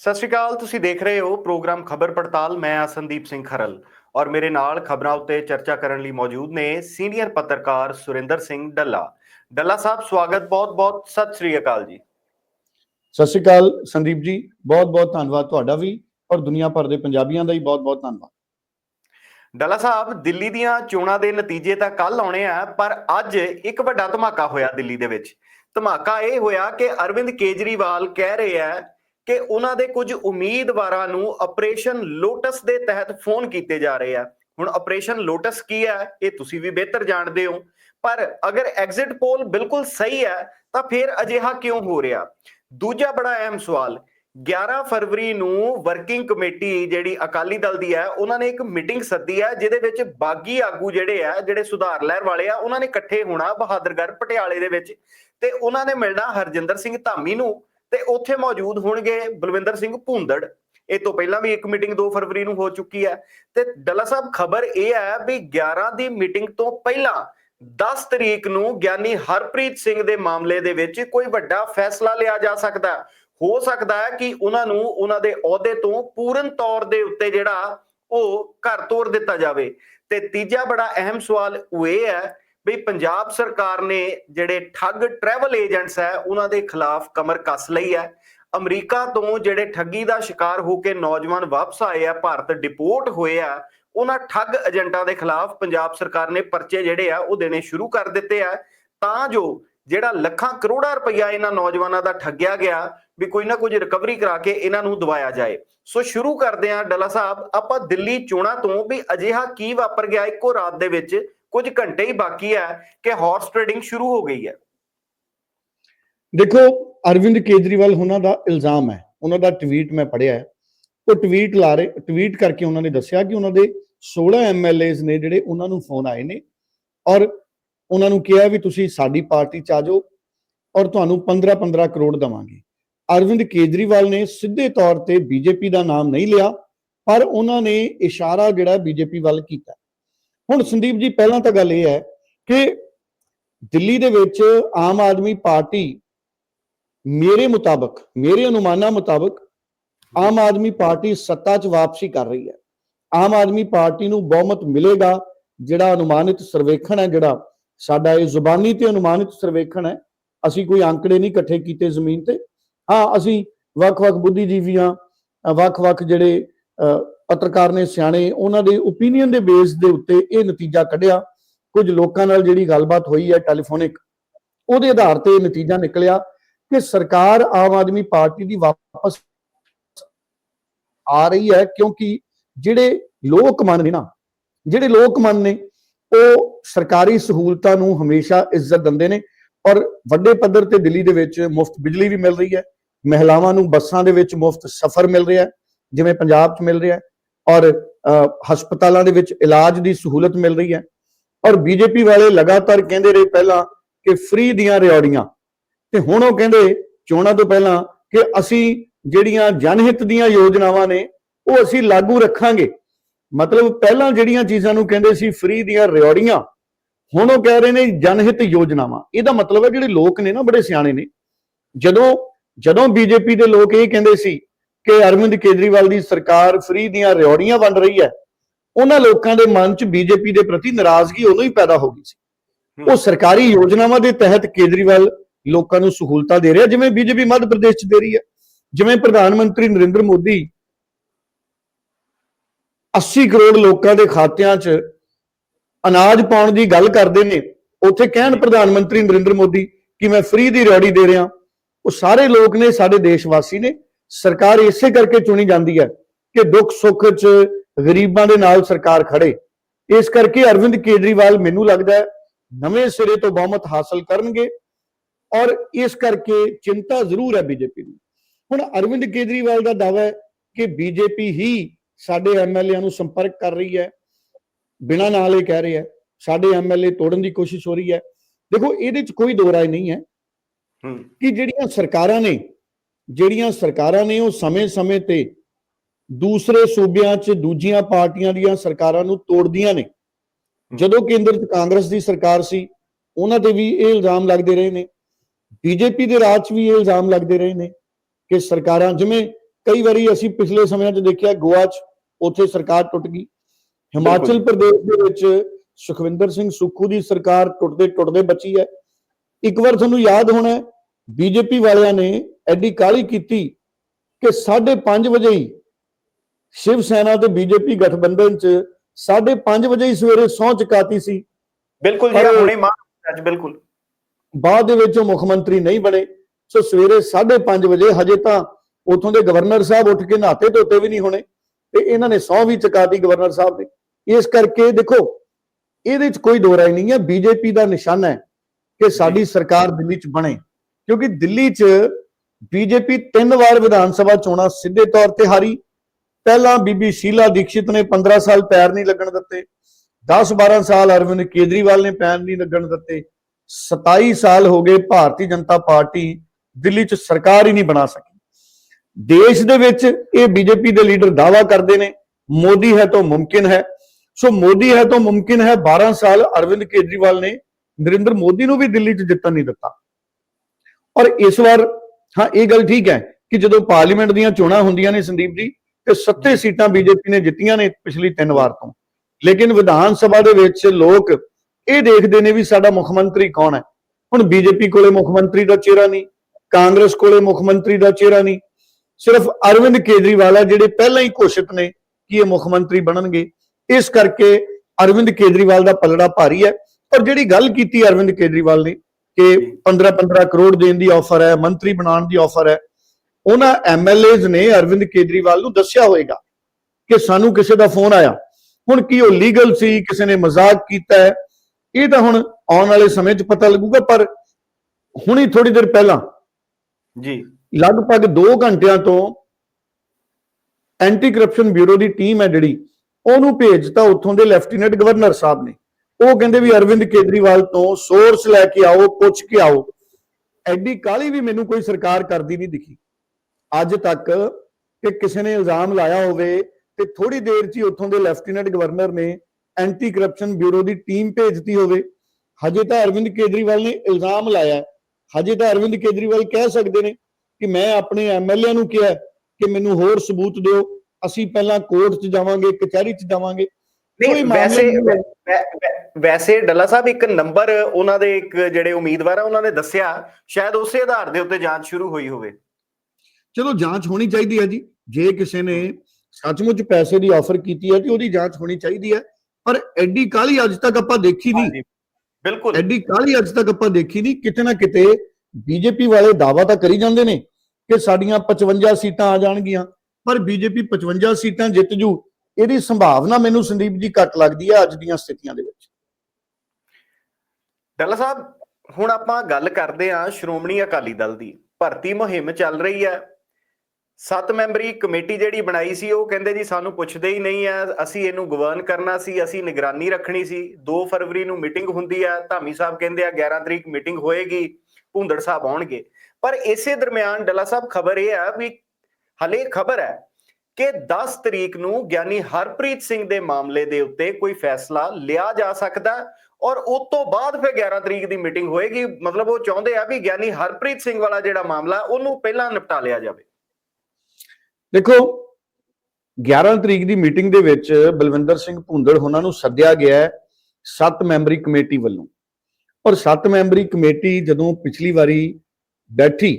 ਸਤਿ ਸ਼੍ਰੀ ਅਕਾਲ ਤੁਸੀਂ ਦੇਖ ਰਹੇ ਹੋ ਪ੍ਰੋਗਰਾਮ ਖਬਰ ਪੜਤਾਲ। ਮੈਂ ਆ ਸੰਦੀਪ ਸਿੰਘ ਖਰਲ ਔਰ ਮੇਰੇ ਨਾਲ ਖਬਰਾਂ ਉੱਤੇ ਚਰਚਾ ਕਰਨ ਲਈ ਮੌਜੂਦ ਨੇ ਸੀਨੀਅਰ ਪੱਤਰਕਾਰ ਸੁਰਿੰਦਰ ਸਿੰਘ ਡੱਲਾ। ਡੱਲਾ ਸਾਹਿਬ ਸਵਾਗਤ ਬਹੁਤ-ਬਹੁਤ ਸਤਿ ਸ਼੍ਰੀ ਅਕਾਲ ਜੀ। ਸਤਿ ਸ਼੍ਰੀ ਅਕਾਲ ਸੰਦੀਪ ਜੀ ਬਹੁਤ ਬਹੁਤ ਧੰਨਵਾਦ ਤੁਹਾਡਾ ਵੀ ਔਰ ਦੁਨੀਆ ਭਰ ਦੇ ਪੰਜਾਬੀਆਂ ਦਾ ਹੀ ਬਹੁਤ ਬਹੁਤ ਧੰਨਵਾਦ। ਡੱਲਾ ਸਾਹਿਬ ਦਿੱਲੀ ਦੀਆਂ ਚੋਣਾਂ ਦੇ ਨਤੀਜੇ ਤਾਂ ਕੱਲ ਆਉਣੇ ਆ ਪਰ ਅੱਜ ਇੱਕ ਵੱਡਾ ਧਮਾਕਾ ਹੋਇਆ ਦਿੱਲੀ ਦੇ ਵਿੱਚ। ਧਮਾਕਾ ਇਹ ਹੋਇਆ ਕਿ ਅਰਵਿੰਦ ਕੇਜਰੀਵਾਲ ਕਹਿ ਰਹੇ ਆ ਕਿ ਉਹਨਾਂ ਦੇ ਕੁਝ ਉਮੀਦਵਾਰਾਂ ਨੂੰ ਆਪਰੇਸ਼ਨ ਲੋਟਸ ਦੇ ਤਹਿਤ ਫੋਨ ਕੀਤੇ ਜਾ ਰਹੇ ਆ। ਹੁਣ ਆਪਰੇਸ਼ਨ ਲੋਟਸ ਕੀ ਹੈ ਇਹ ਤੁਸੀਂ ਵੀ ਬਿਹਤਰ ਜਾਣਦੇ ਹੋ। ਪਰ ਅਗਰ ਐਗਜ਼ਿਟ ਪੋਲ ਬਿਲਕੁਲ ਸਹੀ ਹੈ ਤਾਂ ਫਿਰ ਅਜਿਹਾ ਕਿਉਂ ਹੋ ਰਿਹਾ? ਦੂਜਾ ਬੜਾ ਅਹਿਮ ਸਵਾਲ 11 ਫਰਵਰੀ ਨੂੰ ਵਰਕਿੰਗ ਕਮੇਟੀ ਜਿਹੜੀ ਅਕਾਲੀ ਦਲ ਦੀ ਹੈ ਉਹਨਾਂ ਨੇ ਇੱਕ ਮੀਟਿੰਗ ਸੱਦੀ ਹੈ ਜਿਹਦੇ ਵਿੱਚ ਬਾਗੀ ਆਗੂ ਜਿਹੜੇ ਆ, ਜਿਹੜੇ ਸੁਧਾਰ ਲਹਿਰ ਵਾਲੇ ਆ, ਉਹਨਾਂ ਨੇ ਇਕੱਠੇ ਹੋਣਾ ਬਹਾਦਰਗੜ੍ਹ ਪਟਿਆਲੇ ਦੇ ਵਿੱਚ। ਤੇ ਉਹਨਾਂ ਨੇ ਮਿਲਣਾ ਹਰਜਿੰਦਰ ਸਿੰਘ ਧਾਮੀ ਨੂੰ। ਤੇ ਉੱਥੇ ਮੌਜੂਦ ਹੋਣਗੇ ਬਲਵਿੰਦਰ ਸਿੰਘ ਭੁੰਦੜ। ਇਹ ਤੋਂ ਪਹਿਲਾਂ ਵੀ ਇੱਕ ਮੀਟਿੰਗ 2 ਫਰਵਰੀ ਨੂੰ ਹੋ ਚੁੱਕੀ ਹੈ। ਤੇ ਡੱਲਾ ਸਾਹਿਬ, ਖਬਰ ਇਹ ਹੈ ਵੀ 11 ਦੀ ਮੀਟਿੰਗ ਤੋਂ ਪਹਿਲਾਂ 10 ਤਰੀਕ ਨੂੰ ਗਿਆਨੀ ਹਰਪ੍ਰੀਤ ਸਿੰਘ ਦੇ ਮਾਮਲੇ ਦੇ ਵਿੱਚ ਕੋਈ ਵੱਡਾ ਫੈਸਲਾ ਲਿਆ ਜਾ ਸਕਦਾ ਹੋ ਸਕਦਾ ਹੈ ਕਿ ਉਹਨਾਂ ਨੂੰ ਉਹਨਾਂ ਦੇ ਅਹੁਦੇ ਤੋਂ ਪੂਰਨ ਤੌਰ ਦੇ ਉੱਤੇ ਜਿਹੜਾ ਉਹ ਘਰ ਤੋੜ ਦਿੱਤਾ ਜਾਵੇ। ਤੇ ਤੀਜਾ ਬੜਾ ਅਹਿਮ ਸਵਾਲ ਉਹ ਇਹ ਹੈ ਵੀ ਪੰਜਾਬ ਸਰਕਾਰ ਨੇ ਜਿਹੜੇ ਠੱਗ ਟਰੈਵਲ ਏਜੰਟਸ ਹੈ, ਉਹਨਾਂ ਦੇ ਖਿਲਾਫ ਕਮਰ ਕੱਸ ਲਈ ਹੈ। ਅਮਰੀਕਾ ਤੋਂ ਜਿਹੜੇ ਠੱਗੀ ਦਾ ਸ਼ਿਕਾਰ ਹੋ ਕੇ ਨੌਜਵਾਨ ਵਾਪਸ ਆਏ ਆ, ਭਾਰਤ ਡਿਪੋਰਟ ਹੋਏ ਆ, ਉਹਨਾਂ ਠੱਗ ਏਜੰਟਾਂ ਦੇ ਖਿਲਾਫ ਪੰਜਾਬ ਸਰਕਾਰ ਨੇ ਪਰਚੇ ਜਿਹੜੇ ਆ, ਉਹ ਦੇਣੇ ਸ਼ੁਰੂ ਕਰ ਦਿੱਤੇ ਆ। ਤਾਂ ਜੋ ਜਿਹੜਾ ਲੱਖਾਂ ਕਰੋੜਾਂ ਰੁਪਈਆ ਇਹਨਾਂ ਨੌਜਵਾਨਾਂ ਦਾ ਠੱਗਿਆ ਗਿਆ, ਵੀ ਕੋਈ ਨਾ ਕੁਝ ਰਿਕਵਰੀ ਕਰਾ ਕੇ ਇਹਨਾਂ ਨੂੰ ਦਵਾਇਆ ਜਾਏ। ਸੋ ਸ਼ੁਰੂ ਕਰਦੇ ਹਾਂ ਡੱਲਾ ਸਾਹਿਬ, ਆਪਾਂ ਦਿੱਲੀ ਚੋਣਾਂ ਤੋਂ ਵੀ ਅਜਿਹਾ ਕੀ ਵਾਪਰ ਗਿਆ, ਇੱਕੋ ਰਾਤ ਦੇ ਵਿੱਚ ਕੁਝ ਘੰਟੇ ਹੀ ਬਾਕੀ ਹੈ ਕਿ ਹਾਰਸ ਟ੍ਰੇਡਿੰਗ ਸ਼ੁਰੂ ਹੋ ਗਈ ਹੈ। ਦੇਖੋ, ਅਰਵਿੰਦ ਕੇਜਰੀਵਾਲ ਉਹਨਾਂ ਦਾ ਇਲਜ਼ਾਮ ਹੈ। ਉਹਨਾਂ ਦਾ ਟਵੀਟ ਮੈਂ ਪੜਿਆ ਉਹ ਟਵੀਟ ਲਾ ਰਹੇ ਟਵੀਟ ਕਰਕੇ ਉਹਨਾਂ ਨੇ ਦੱਸਿਆ ਕਿ ਉਹਨਾਂ ਦੇ 16 ਐਮਐਲਏਜ਼ ਨੇ ਜਿਹੜੇ ਉਹਨਾਂ ਨੂੰ ਫੋਨ ਆਏ ਨੇ ਔਰ ਉਹਨਾਂ ਨੂੰ ਕਿਹਾ ਵੀ ਤੁਸੀਂ ਸਾਡੀ ਪਾਰਟੀ ਚ ਆ ਜਾਓ ਔਰ ਤੁਹਾਨੂੰ 15-15 ਕਰੋੜ ਦਵਾਂਗੇ। ਅਰਵਿੰਦ ਕੇਜਰੀਵਾਲ ਨੇ ਸਿੱਧੇ ਤੌਰ ਤੇ ਬੀਜੇਪੀ ਦਾ ਨਾਮ ਨਹੀਂ ਲਿਆ, ਪਰ ਉਹਨਾਂ ਨੇ ਇਸ਼ਾਰਾ ਜਿਹੜਾ ਬੀਜੇਪੀ ਵੱਲ ਕੀਤਾ। ਹੁਣ ਸੰਦੀਪ ਜੀ ਪਹਿਲਾਂ ਤਾਂ ਗੱਲ ਇਹ ਹੈ ਕਿ ਦਿੱਲੀ ਦੇ ਵਿੱਚ ਆਮ ਆਦਮੀ ਪਾਰਟੀ ਮੇਰੇ ਮੁਤਾਬਕ ਮੇਰੇ ਅਨੁਮਾਨਾਂ ਮੁਤਾਬਕ ਆਮ ਆਦਮੀ ਪਾਰਟੀ ਸੱਤਾ 'ਚ ਵਾਪਸੀ ਕਰ ਰਹੀ ਹੈ। ਆਮ ਆਦਮੀ ਪਾਰਟੀ ਨੂੰ ਬਹੁਮਤ ਮਿਲੇਗਾ ਜਿਹੜਾ ਅਨੁਮਾਨਿਤ ਸਰਵੇਖਣ ਹੈ ਜਿਹੜਾ ਸਾਡਾ ਇਹ ਜ਼ੁਬਾਨੀ ਤੇ ਅਨੁਮਾਨਿਤ ਸਰਵੇਖਣ ਹੈ ਅਸੀਂ ਕੋਈ ਅੰਕੜੇ ਨਹੀਂ ਇਕੱਠੇ ਕੀਤੇ ਜ਼ਮੀਨ ਤੇ। ਹਾਂ ਅਸੀਂ ਵੱਖ-ਵੱਖ ਬੁੱਧੀਜੀਵੀਆਂ ਵੱਖ-ਵੱਖ ਜਿਹੜੇ ਅ, ਪੱਤਰਕਾਰ ਨੇ ਸਿਆਣੇ ਉਹਨਾਂ ਦੇ ਓਪੀਨੀਅਨ ਦੇ ਬੇਸ ਦੇ ਉੱਤੇ ਇਹ ਨਤੀਜਾ ਕੱਢਿਆ। ਕੁਝ ਲੋਕਾਂ ਨਾਲ ਜਿਹੜੀ ਗੱਲਬਾਤ ਹੋਈ ਹੈ ਟੈਲੀਫੋਨਿਕ ਉਹਦੇ ਆਧਾਰ ਤੇ ਇਹ ਨਤੀਜਾ ਨਿਕਲਿਆ ਕਿ ਸਰਕਾਰ ਆਮ ਆਦਮੀ ਪਾਰਟੀ ਦੀ ਵਾਪਸ ਆ ਰਹੀ ਹੈ ਕਿਉਂਕਿ ਜਿਹੜੇ ਲੋਕ ਮਨ ਨੇ ਨਾ, ਜਿਹੜੇ ਲੋਕ ਮਨ ਨੇ, ਉਹ ਸਰਕਾਰੀ ਸਹੂਲਤਾਂ ਨੂੰ ਹਮੇਸ਼ਾ ਇੱਜ਼ਤ ਦਿੰਦੇ ਨੇ ਔਰ ਵੱਡੇ ਪੱਧਰ ਤੇ ਦਿੱਲੀ ਦੇ ਵਿੱਚ ਮੁਫਤ ਬਿਜਲੀ ਵੀ ਮਿਲ ਰਹੀ ਹੈ, ਮਹਿਲਾਵਾਂ ਨੂੰ ਬੱਸਾਂ ਦੇ ਵਿੱਚ ਮੁਫਤ ਸਫ਼ਰ ਮਿਲ ਰਿਹਾ ਜਿਵੇਂ ਪੰਜਾਬ 'ਚ ਮਿਲ ਰਿਹਾ ਔਰ ਅ, ਹਸਪਤਾਲਾਂ ਦੇ ਵਿੱਚ ਇਲਾਜ ਦੀ ਸਹੂਲਤ ਮਿਲ ਰਹੀ ਹੈ। ਔਰ ਬੀਜੇਪੀ ਵਾਲੇ ਲਗਾਤਾਰ ਕਹਿੰਦੇ ਰਹੇ ਪਹਿਲਾਂ ਕਿ ਫ੍ਰੀ ਦੀਆਂ ਰਿਓੜੀਆਂ। ਤੇ ਹੁਣ ਉਹ ਕਹਿੰਦੇ ਚੋਣਾਂ ਤੋਂ ਪਹਿਲਾਂ ਕਿ ਅਸੀਂ ਜਿਹੜੀਆਂ ਜਨਹਿਤ ਦੀਆਂ ਯੋਜਨਾਵਾਂ ਨੇ ਉਹ ਅਸੀਂ ਲਾਗੂ ਰੱਖਾਂਗੇ। ਮਤਲਬ ਪਹਿਲਾਂ ਜਿਹੜੀਆਂ ਚੀਜ਼ਾਂ ਨੂੰ ਕਹਿੰਦੇ ਸੀ ਫ੍ਰੀ ਦੀਆਂ ਰਿਓੜੀਆਂ ਹੁਣ ਉਹ ਕਹਿ ਰਹੇ ਨੇ ਜਨਹਿਤ ਯੋਜਨਾਵਾਂ। ਇਹਦਾ ਮਤਲਬ ਹੈ ਜਿਹੜੇ ਲੋਕ ਨੇ ਨਾ ਬੜੇ ਸਿਆਣੇ ਨੇ। ਜਦੋਂ ਜਦੋਂ ਬੀਜੇਪੀ ਦੇ ਲੋਕ ਇਹ ਕਹਿੰਦੇ ਸੀ ਕਿ ਅਰਵਿੰਦ ਕੇਜਰੀਵਾਲ ਦੀ ਸਰਕਾਰ ਫ੍ਰੀ ਦੀਆਂ ਰਿਓੜੀਆਂ ਵੰਡ ਰਹੀ ਹੈ ਉਹਨਾਂ ਲੋਕਾਂ ਦੇ ਮਨ 'ਚ ਬੀਜੇਪੀ ਦੇ ਪ੍ਰਤੀ ਨਾਰਾਜ਼ਗੀ ਉਦੋਂ ਹੀ ਪੈਦਾ ਹੋ ਗਈ ਸੀ। ਉਹ ਸਰਕਾਰੀ ਯੋਜਨਾਵਾਂ ਦੇ ਤਹਿਤ ਕੇਜਰੀਵਾਲ ਲੋਕਾਂ ਨੂੰ ਸਹੂਲਤਾਂ ਦੇ ਰਿਹਾ ਜਿਵੇਂ ਬੀਜੇਪੀ ਮੱਧ ਪ੍ਰਦੇਸ਼ 'ਚ ਦੇ ਰਹੀ ਹੈ। ਜਿਵੇਂ ਪ੍ਰਧਾਨ ਮੰਤਰੀ ਨਰਿੰਦਰ ਮੋਦੀ 80 ਕਰੋੜ ਲੋਕਾਂ ਦੇ ਖਾਤਿਆਂ 'ਚ ਅਨਾਜ ਪਾਉਣ ਦੀ ਗੱਲ ਕਰਦੇ ਨੇ ਉੱਥੇ ਕਹਿਣ ਪ੍ਰਧਾਨ ਮੰਤਰੀ ਨਰਿੰਦਰ ਮੋਦੀ ਕਿ ਮੈਂ ਫ੍ਰੀ ਦੀ ਰਿਓੜੀ ਦੇ ਰਿਹਾ। ਉਹ ਸਾਰੇ ਲੋਕ ਨੇ ਸਾਡੇ ਦੇਸ਼ ਵਾਸੀ ਨੇ। ਸਰਕਾਰ ਇਸੇ ਕਰਕੇ ਚੁਣੀ ਜਾਂਦੀ ਹੈ ਕਿ ਦੁੱਖ ਸੁੱਖ 'ਚ ਗਰੀਬਾਂ ਦੇ ਨਾਲ ਸਰਕਾਰ ਖੜੇ। ਇਸ ਕਰਕੇ ਅਰਵਿੰਦ ਕੇਜਰੀਵਾਲ ਮੈਨੂੰ ਲੱਗਦਾ ਹੈ ਨਵੇਂ ਸਿਰੇ ਤੋਂ ਬਹੁਮਤ ਹਾਸਲ ਕਰਨਗੇ ਔਰ ਇਸ ਕਰਕੇ ਚਿੰਤਾ ਜ਼ਰੂਰ ਹੈ ਬੀਜੇਪੀ ਨੂੰ ਹੁਣ ਅਰਵਿੰਦ ਕੇਜਰੀਵਾਲ ਦਾ ਦਾਅਵਾ ਹੈ ਕਿ ਬੀਜੇਪੀ ਹੀ ਸਾਡੇ ਐਮਐਲਏ ਨੂੰ ਸੰਪਰਕ ਕਰ ਰਹੀ ਹੈ ਬਿਨਾਂ ਨਾਲ ਇਹ ਕਹਿ ਰਹੇ ਹੈ ਸਾਡੇ ਐਮਐਲਏ ਤੋੜਨ ਦੀ ਕੋਸ਼ਿਸ਼ ਹੋ ਰਹੀ ਹੈ। ਦੇਖੋ ਇਹਦੇ 'ਚ ਕੋਈ ਦੋ ਰਾਏ ਨਹੀਂ ਹੂੰ। ਕਿ ਜਿਹੜੀਆਂ ਸਰਕਾਰਾਂ ਨੇ ਜਿਹੜੀਆਂ ਸਰਕਾਰਾਂ ਨੇ ਉਹ ਸਮੇਂ-ਸਮੇਂ ਤੇ ਦੂਸਰੇ ਸੂਬਿਆਂ 'ਚ ਦੂਜੀਆਂ ਪਾਰਟੀਆਂ ਦੀਆਂ ਸਰਕਾਰਾਂ ਨੂੰ ਤੋੜਦੀਆਂ ਨੇ। ਜਦੋਂ ਕੇਂਦਰ 'ਚ ਕਾਂਗਰਸ ਦੀ ਸਰਕਾਰ ਸੀ ਉਹਨਾਂ ਤੇ ਵੀ ਇਹ ਇਲਜ਼ਾਮ ਲੱਗਦੇ ਰਹੇ ਨੇ। ਬੀਜੇਪੀ ਦੇ ਰਾਜ 'ਚ ਵੀ ਇਹ ਇਲਜ਼ਾਮ ਲੱਗਦੇ ਰਹੇ ਨੇ ਕਿ ਸਰਕਾਰਾਂ ਜਿਵੇਂ ਕਈ ਵਾਰੀ ਅਸੀਂ ਪਿਛਲੇ ਸਮਿਆਂ 'ਚ ਦੇਖਿਆ ਗੋਆ 'ਚ ਉੱਥੇ ਸਰਕਾਰ ਟੁੱਟ ਗਈ। ਹਿਮਾਚਲ ਪ੍ਰਦੇਸ਼ ਦੇ ਵਿੱਚ ਸੁਖਵਿੰਦਰ ਸਿੰਘ ਸੁੱਖੂ ਦੀ ਸਰਕਾਰ ਟੁੱਟਦੇ ਟੁੱਟਦੇ ਬਚੀ ਹੈ। ਇੱਕ ਵਾਰ ਤੁਹਾਨੂੰ ਯਾਦ ਹੋਣਾ ਬੀਜੇਪੀ ਵਾਲਿਆਂ ਨੇ ਐਡੀ ਕਾਲੀ ਕੀਤੀ ਕਿ 5:30 ਵਜੇ ਹੀ ਸ਼ਿਵ ਸੈਨਾ ਤੇ ਬੀਜੇਪੀ ਗਠਬੰਧਨ 'ਚ 5:30 ਵਜੇ ਹੀ ਸਵੇਰੇ ਸਹੁੰ ਚੁਕਾਤੀ ਸੀ। ਬਿਲਕੁਲ ਜੀ ਪਰ- ਹੁਣੇ ਮਾਂ ਅੱਜ ਬਿਲਕੁਲ। ਬਾਅਦ ਦੇ ਵਿੱਚ ਉਹ ਮੁੱਖ ਮੰਤਰੀ ਨਹੀਂ ਬਣੇ। ਸੋ ਸਵੇਰੇ 5:30 ਵਜੇ ਹਜੇ ਤਾਂ ਉਥੋਂ ਦੇ ਗਵਰਨਰ ਸਾਹਿਬ ਉੱਠ ਕੇ ਨਹਾਤੇ ਧੋਤੇ ਵੀ ਨਹੀਂ ਹੋਣੇ ਤੇ ਇਹਨਾਂ ਨੇ ਸਹੁੰ ਵੀ ਚੁਕਾਤੀ ਗਵਰਨਰ ਸਾਹਿਬ ਨੇ ਇਸ ਕਰਕੇ ਦੇਖੋ ਇਹਦੇ 'ਚ ਕੋਈ ਦੋ ਰਾਏ ਨਹੀਂ ਹੈ। ਬੀਜੇਪੀ ਦਾ ਨਿਸ਼ਾਨਾ ਹੈ ਕਿ ਸਾਡੀ ਸਰਕਾਰ ਦਿੱਲੀ 'ਚ ਬਣੇ। ਕਿਉਂਕਿ ਦਿੱਲੀ 'ਚ ਬੀਜੇਪੀ ਤਿੰਨ ਵਾਰ ਵਿਧਾਨ ਸਭਾ ਚੋਣਾਂ ਸਿੱਧੇ ਤੌਰ ਤੇ ਹਾਰੀ। ਪਹਿਲਾਂ ਬੀਬੀ ਸ਼ੀਲਾ ਦੀਕਸ਼ਿਤ ਨੇ 15 ਸਾਲ ਪੈਰ ਨਹੀਂ ਲੱਗਣ ਦਿੱਤੇ। 10 12 ਸਾਲ ਅਰਵਿੰਦ ਕੇਜਰੀਵਾਲ ਨੇ ਪੈਰ ਨਹੀਂ ਲੱਗਣ ਦਿੱਤੇ। 27 ਸਾਲ ਹੋ ਗਏ ਭਾਰਤੀ ਜਨਤਾ ਪਾਰਟੀ ਦਿੱਲੀ 'ਚ ਸਰਕਾਰ ਹੀ ਨਹੀਂ ਬਣਾ ਸਕੀ। ਦੇਸ਼ ਦੇ ਵਿੱਚ ਇਹ ਬੀਜੇਪੀ ਦੇ ਲੀਡਰ ਦਾਵਾ ਕਰਦੇ ਨੇ, ਮੋਦੀ ਹੈ ਤਾਂ ਮੁਮਕਿਨ ਹੈ। ਸੋ ਮੋਦੀ ਹੈ ਤਾਂ ਮੁਮਕਿਨ ਹੈ 12 ਸਾਲ ਅਰਵਿੰਦ ਕੇਜਰੀਵਾਲ ਨੇ ਨਰਿੰਦਰ ਮੋਦੀ ਨੂੰ ਵੀ ਦਿੱਲੀ 'ਚ ਜਿੱਤਣ ਨਹੀਂ ਦਿੱਤਾ। ਔਰ ਇਸ ਵਾਰ, ਹਾਂ, ਇਹ ਗੱਲ ਠੀਕ ਹੈ ਕਿ ਜਦੋਂ ਪਾਰਲੀਮੈਂਟ ਦੀਆਂ ਚੋਣਾਂ ਹੁੰਦੀਆਂ ਨੇ ਸੰਦੀਪ ਜੀ, ਤੇ 70 ਸੀਟਾਂ ਬੀਜੇਪੀ ਨੇ ਜਿੱਤੀਆਂ ਨੇ ਪਿਛਲੀ ਤਿੰਨ ਵਾਰ ਤੋਂ। ਲੇਕਿਨ ਵਿਧਾਨ ਸਭਾ ਦੇ ਵਿੱਚ ਲੋਕ ਇਹ ਦੇਖਦੇ ਨੇ ਵੀ ਸਾਡਾ ਮੁੱਖ ਮੰਤਰੀ ਕੌਣ ਹੈ? ਹੁਣ ਬੀਜੇਪੀ ਕੋਲੇ ਮੁੱਖ ਮੰਤਰੀ ਦਾ ਚਿਹਰਾ ਨਹੀਂ, ਕਾਂਗਰਸ ਕੋਲੇ ਮੁੱਖ ਮੰਤਰੀ ਦਾ ਚਿਹਰਾ ਨਹੀਂ, ਸਿਰਫ ਅਰਵਿੰਦ ਕੇਜਰੀਵਾਲ ਹੈ ਜਿਹੜੇ ਪਹਿਲਾਂ ਹੀ ਘੋਸ਼ਿਤ ਨੇ ਕਿ ਇਹ ਮੁੱਖ ਮੰਤਰੀ ਬਣਨਗੇ। ਇਸ ਕਰਕੇ ਅਰਵਿੰਦ ਕੇਜਰੀਵਾਲ ਦਾ ਪਲੜਾ ਭਾਰੀ ਹੈ। ਪਰ ਜਿਹੜੀ ਗੱਲ ਕੀਤੀ ਅਰਵਿੰਦ ਕੇਜਰੀਵਾਲ ਨੇ ਕਿ 15-15 ਕਰੋੜ ਦੇਣ ਦੀ ਆਫਰ ਹੈ ਮੰਤਰੀ ਬਣਾਉਣ ਦੀ ਆਫਰ ਹੈ। ਉਹਨਾਂ ਐਮਐਲਏਜ਼ ਨੇ ਅਰਵਿੰਦ ਕੇਜਰੀਵਾਲ ਨੂੰ ਦੱਸਿਆ ਹੋਵੇਗਾ ਕਿ ਸਾਨੂੰ ਕਿਸੇ ਦਾ ਫੋਨ ਆਇਆ। ਹੁਣ ਕੀ ਉਹ ਲੀਗਲ ਸੀ ਕਿਸੇ ਨੇ ਮਜ਼ਾਕ ਕੀਤਾ ਹੈ? ਇਹ ਤਾਂ ਹੁਣ ਆਉਣ ਵਾਲੇ ਸਮੇਂ 'ਚ ਪਤਾ ਲੱਗੂਗਾ ਪਰ ਹੁਣੀ ਥੋੜੀ ਦੇਰ ਪਹਿਲਾਂ ਜੀ। ਲਗਭਗ 2 ਘੰਟਿਆਂ ਤੋਂ ਐਂਟੀ ਕਰਪਸ਼ਨ ਬਿਊਰੋ ਦੀ ਟੀਮ ਹੈ ਜਿਹੜੀ ਉਹਨੂੰ ਭੇਜਤਾ ਉੱਥੋਂ ਦੇ ਲੈਫਟੀਨੈਂਟ ਗਵਰਨਰ ਸਾਹਿਬ ਨੇ। ਉਹ ਕਹਿੰਦੇ ਵੀ ਅਰਵਿੰਦ ਕੇਜਰੀਵਾਲ ਤੋਂ ਸੋਰਸ ਲੈ ਕੇ ਆਓ, ਪੁੱਛ ਕੇ ਆਓ। ਐਡੀ ਕਾਲੀ ਵੀ ਮੈਨੂੰ ਕੋਈ ਸਰਕਾਰ ਕਰਦੀ ਨਹੀਂ ਦਿਖੀ। ਅੱਜ ਤੱਕ ਕਿ ਕਿਸੇ ਨੇ ਇਲਜ਼ਾਮ ਲਾਇਆ ਹੋਵੇ ਤੇ ਥੋੜੀ ਦੇਰ 'ਚ ਹੀ ਉੱਥੋਂ ਦੇ ਲੈਫਟੀਨੈਂਟ ਗਵਰਨਰ ਨੇ ਐਂਟੀ ਕਰਪਸ਼ਨ ਬਿਊਰੋ ਦੀ ਟੀਮ ਭੇਜਤੀ ਹੋਵੇ। ਹਜੇ ਤਾਂ ਅਰਵਿੰਦ ਕੇਜਰੀਵਾਲ ਨੇ ਇਲਜ਼ਾਮ ਲਾਇਆ। ਹਜੇ ਤਾਂ ਅਰਵਿੰਦ ਕੇਜਰੀਵਾਲ ਕਹਿ ਸਕਦੇ ਨੇ ਕਿ ਮੈਂ ਆਪਣੇ ਐਮਐਲਏ ਨੂੰ ਕਿਹਾ ਕਿ ਮੈਨੂੰ ਹੋਰ ਸਬੂਤ ਦਿਓ। ਅਸੀਂ ਪਹਿਲਾਂ ਕੋਰਟ 'ਚ ਜਾਵਾਂਗੇ, ਕਚਹਿਰੀ 'ਚ ਜਾਵਾਂਗੇ। ਨਹੀਂ ਵੈਸੇ ਵੈਸੇ ਡੱਲਾ ਸਾਹਿਬ ਇੱਕ ਨੰਬਰ ਉਹਨਾਂ ਦੇ ਇੱਕ ਜਿਹੜੇ ਉਮੀਦਵਾਰ ਆ ਉਹਨਾਂ ਨੇ ਦੱਸਿਆ ਸ਼ਾਇਦ ਉਸੇ ਆਧਾਰ ਦੇ ਉੱਤੇ ਜਾਂਚ ਸ਼ੁਰੂ ਹੋਈ ਹੋਵੇ। ਚਲੋ ਜਾਂਚ ਹੋਣੀ ਚਾਹੀਦੀ ਹੈ ਜੀ। ਜੇ ਕਿਸੇ ਨੇ ਸੱਚਮੁੱਚ ਪੈਸੇ ਦੀ ਆਫਰ ਕੀਤੀ ਹੈ ਤੇ ਉਹਦੀ ਜਾਂਚ ਹੋਣੀ ਚਾਹੀਦੀ ਹੈ। ਪਰ ਐਡੀ ਕਾਲੀ ਅੱਜ ਤੱਕ ਆਪਾਂ ਦੇਖੀ ਨਹੀਂ। ਬਿਲਕੁਲ। ਐਡੀ ਕਾਲੀ ਅੱਜ ਤੱਕ ਆਪਾਂ ਦੇਖੀ ਨਹੀਂ। ਕਿਤੇ ਨਾ ਕਿਤੇ ਬੀਜੇਪੀ ਵਾਲੇ ਦਾਵਾ ਤਾਂ ਕਰੀ ਜਾਂਦੇ ਨੇ ਕਿ ਸਾਡੀਆਂ 55 ਸੀਟਾਂ ਆ ਜਾਣਗੀਆਂ। ਪਰ ਬੀਜੇਪੀ 55 ਸੀਟਾਂ ਜਿੱਤ ਜੂ ਇਹਦੀ ਸੰਭਾਵਨਾ ਮੈਨੂੰ ਸੰਦੀਪ ਜੀ ਘੱਟ ਲੱਗਦੀ ਹੈ ਅੱਜ ਦੀਆਂ ਸਥਿਤੀਆਂ ਦੇ ਵਿੱਚ। ਡੱਲਾ ਸਾਹਿਬ, ਹੁਣ ਆਪਾਂ ਗੱਲ ਕਰਦੇ ਹਾਂ ਸ਼੍ਰੋਮਣੀ ਅਕਾਲੀ ਦਲ ਦੀ। ਭਰਤੀ ਮੁਹਿੰਮ ਚੱਲ ਰਹੀ ਹੈ। ਸੱਤ ਮੈਂਬਰੀ ਕਮੇਟੀ ਜਿਹੜੀ ਬਣਾਈ ਸੀ, ਉਹ ਕਹਿੰਦੇ ਜੀ ਸਾਨੂੰ ਪੁੱਛਦੇ ਹੀ ਨਹੀਂ ਆ, ਅਸੀਂ ਇਹਨੂੰ ਗਵਰਨ ਕਰਨਾ ਸੀ, ਅਸੀਂ ਨਿਗਰਾਨੀ ਰੱਖਣੀ ਸੀ। 2 ਫਰਵਰੀ ਨੂੰ ਮੀਟਿੰਗ ਹੁੰਦੀ ਆ, ਧਾਮੀ ਸਾਹਿਬ ਕਹਿੰਦੇ ਆ 11 ਤਰੀਕ ਮੀਟਿੰਗ ਹੋਏਗੀ, ਭੁੰਦੜ ਸਾਹਿਬ ਆਉਣਗੇ। ਪਰ ਇਸੇ ਦਰਮਿਆਨ ਡੱਲਾ ਸਾਹਿਬ, ਖਬਰ ਇਹ ਆ ਵੀ ਹਲੇ ਖਬਰ ਹੈ ਕਿ 10 ਤਰੀਕ ਨੂੰ ਗਿਆਨੀ ਹਰਪ੍ਰੀਤ ਸਿੰਘ ਦੇ ਮਾਮਲੇ ਦੇ ਉੱਤੇ ਕੋਈ ਫੈਸਲਾ ਲਿਆ ਜਾ ਸਕਦਾ ਔਰ ਉਸ ਤੋਂ ਬਾਅਦ ਫਿਰ 11 ਤਰੀਕ ਦੀ ਮੀਟਿੰਗ ਹੋਏਗੀ। ਮਤਲਬ ਉਹ ਚਾਹੁੰਦੇ ਆ ਵੀ ਗਿਆਨੀ ਹਰਪ੍ਰੀਤ ਸਿੰਘ ਵਾਲਾ ਜਿਹੜਾ ਮਾਮਲਾ, ਉਹਨੂੰ ਪਹਿਲਾਂ ਨਿਪਟਾ ਲਿਆ ਜਾਵੇ। ਦੇਖੋ 11 ਤਰੀਕ ਦੀ ਮੀਟਿੰਗ ਦੇ ਵਿੱਚ ਬਲਵਿੰਦਰ ਸਿੰਘ ਭੁੰਦੜ ਉਹਨਾਂ ਨੂੰ ਸੱਦਿਆ ਗਿਆ ਹੈ ਸੱਤ ਮੈਂਬਰੀ ਕਮੇਟੀ ਵੱਲੋਂ। ਔਰ ਸੱਤ ਮੈਂਬਰੀ ਕਮੇਟੀ ਜਦੋਂ ਪਿਛਲੀ ਵਾਰੀ ਬੈਠੀ,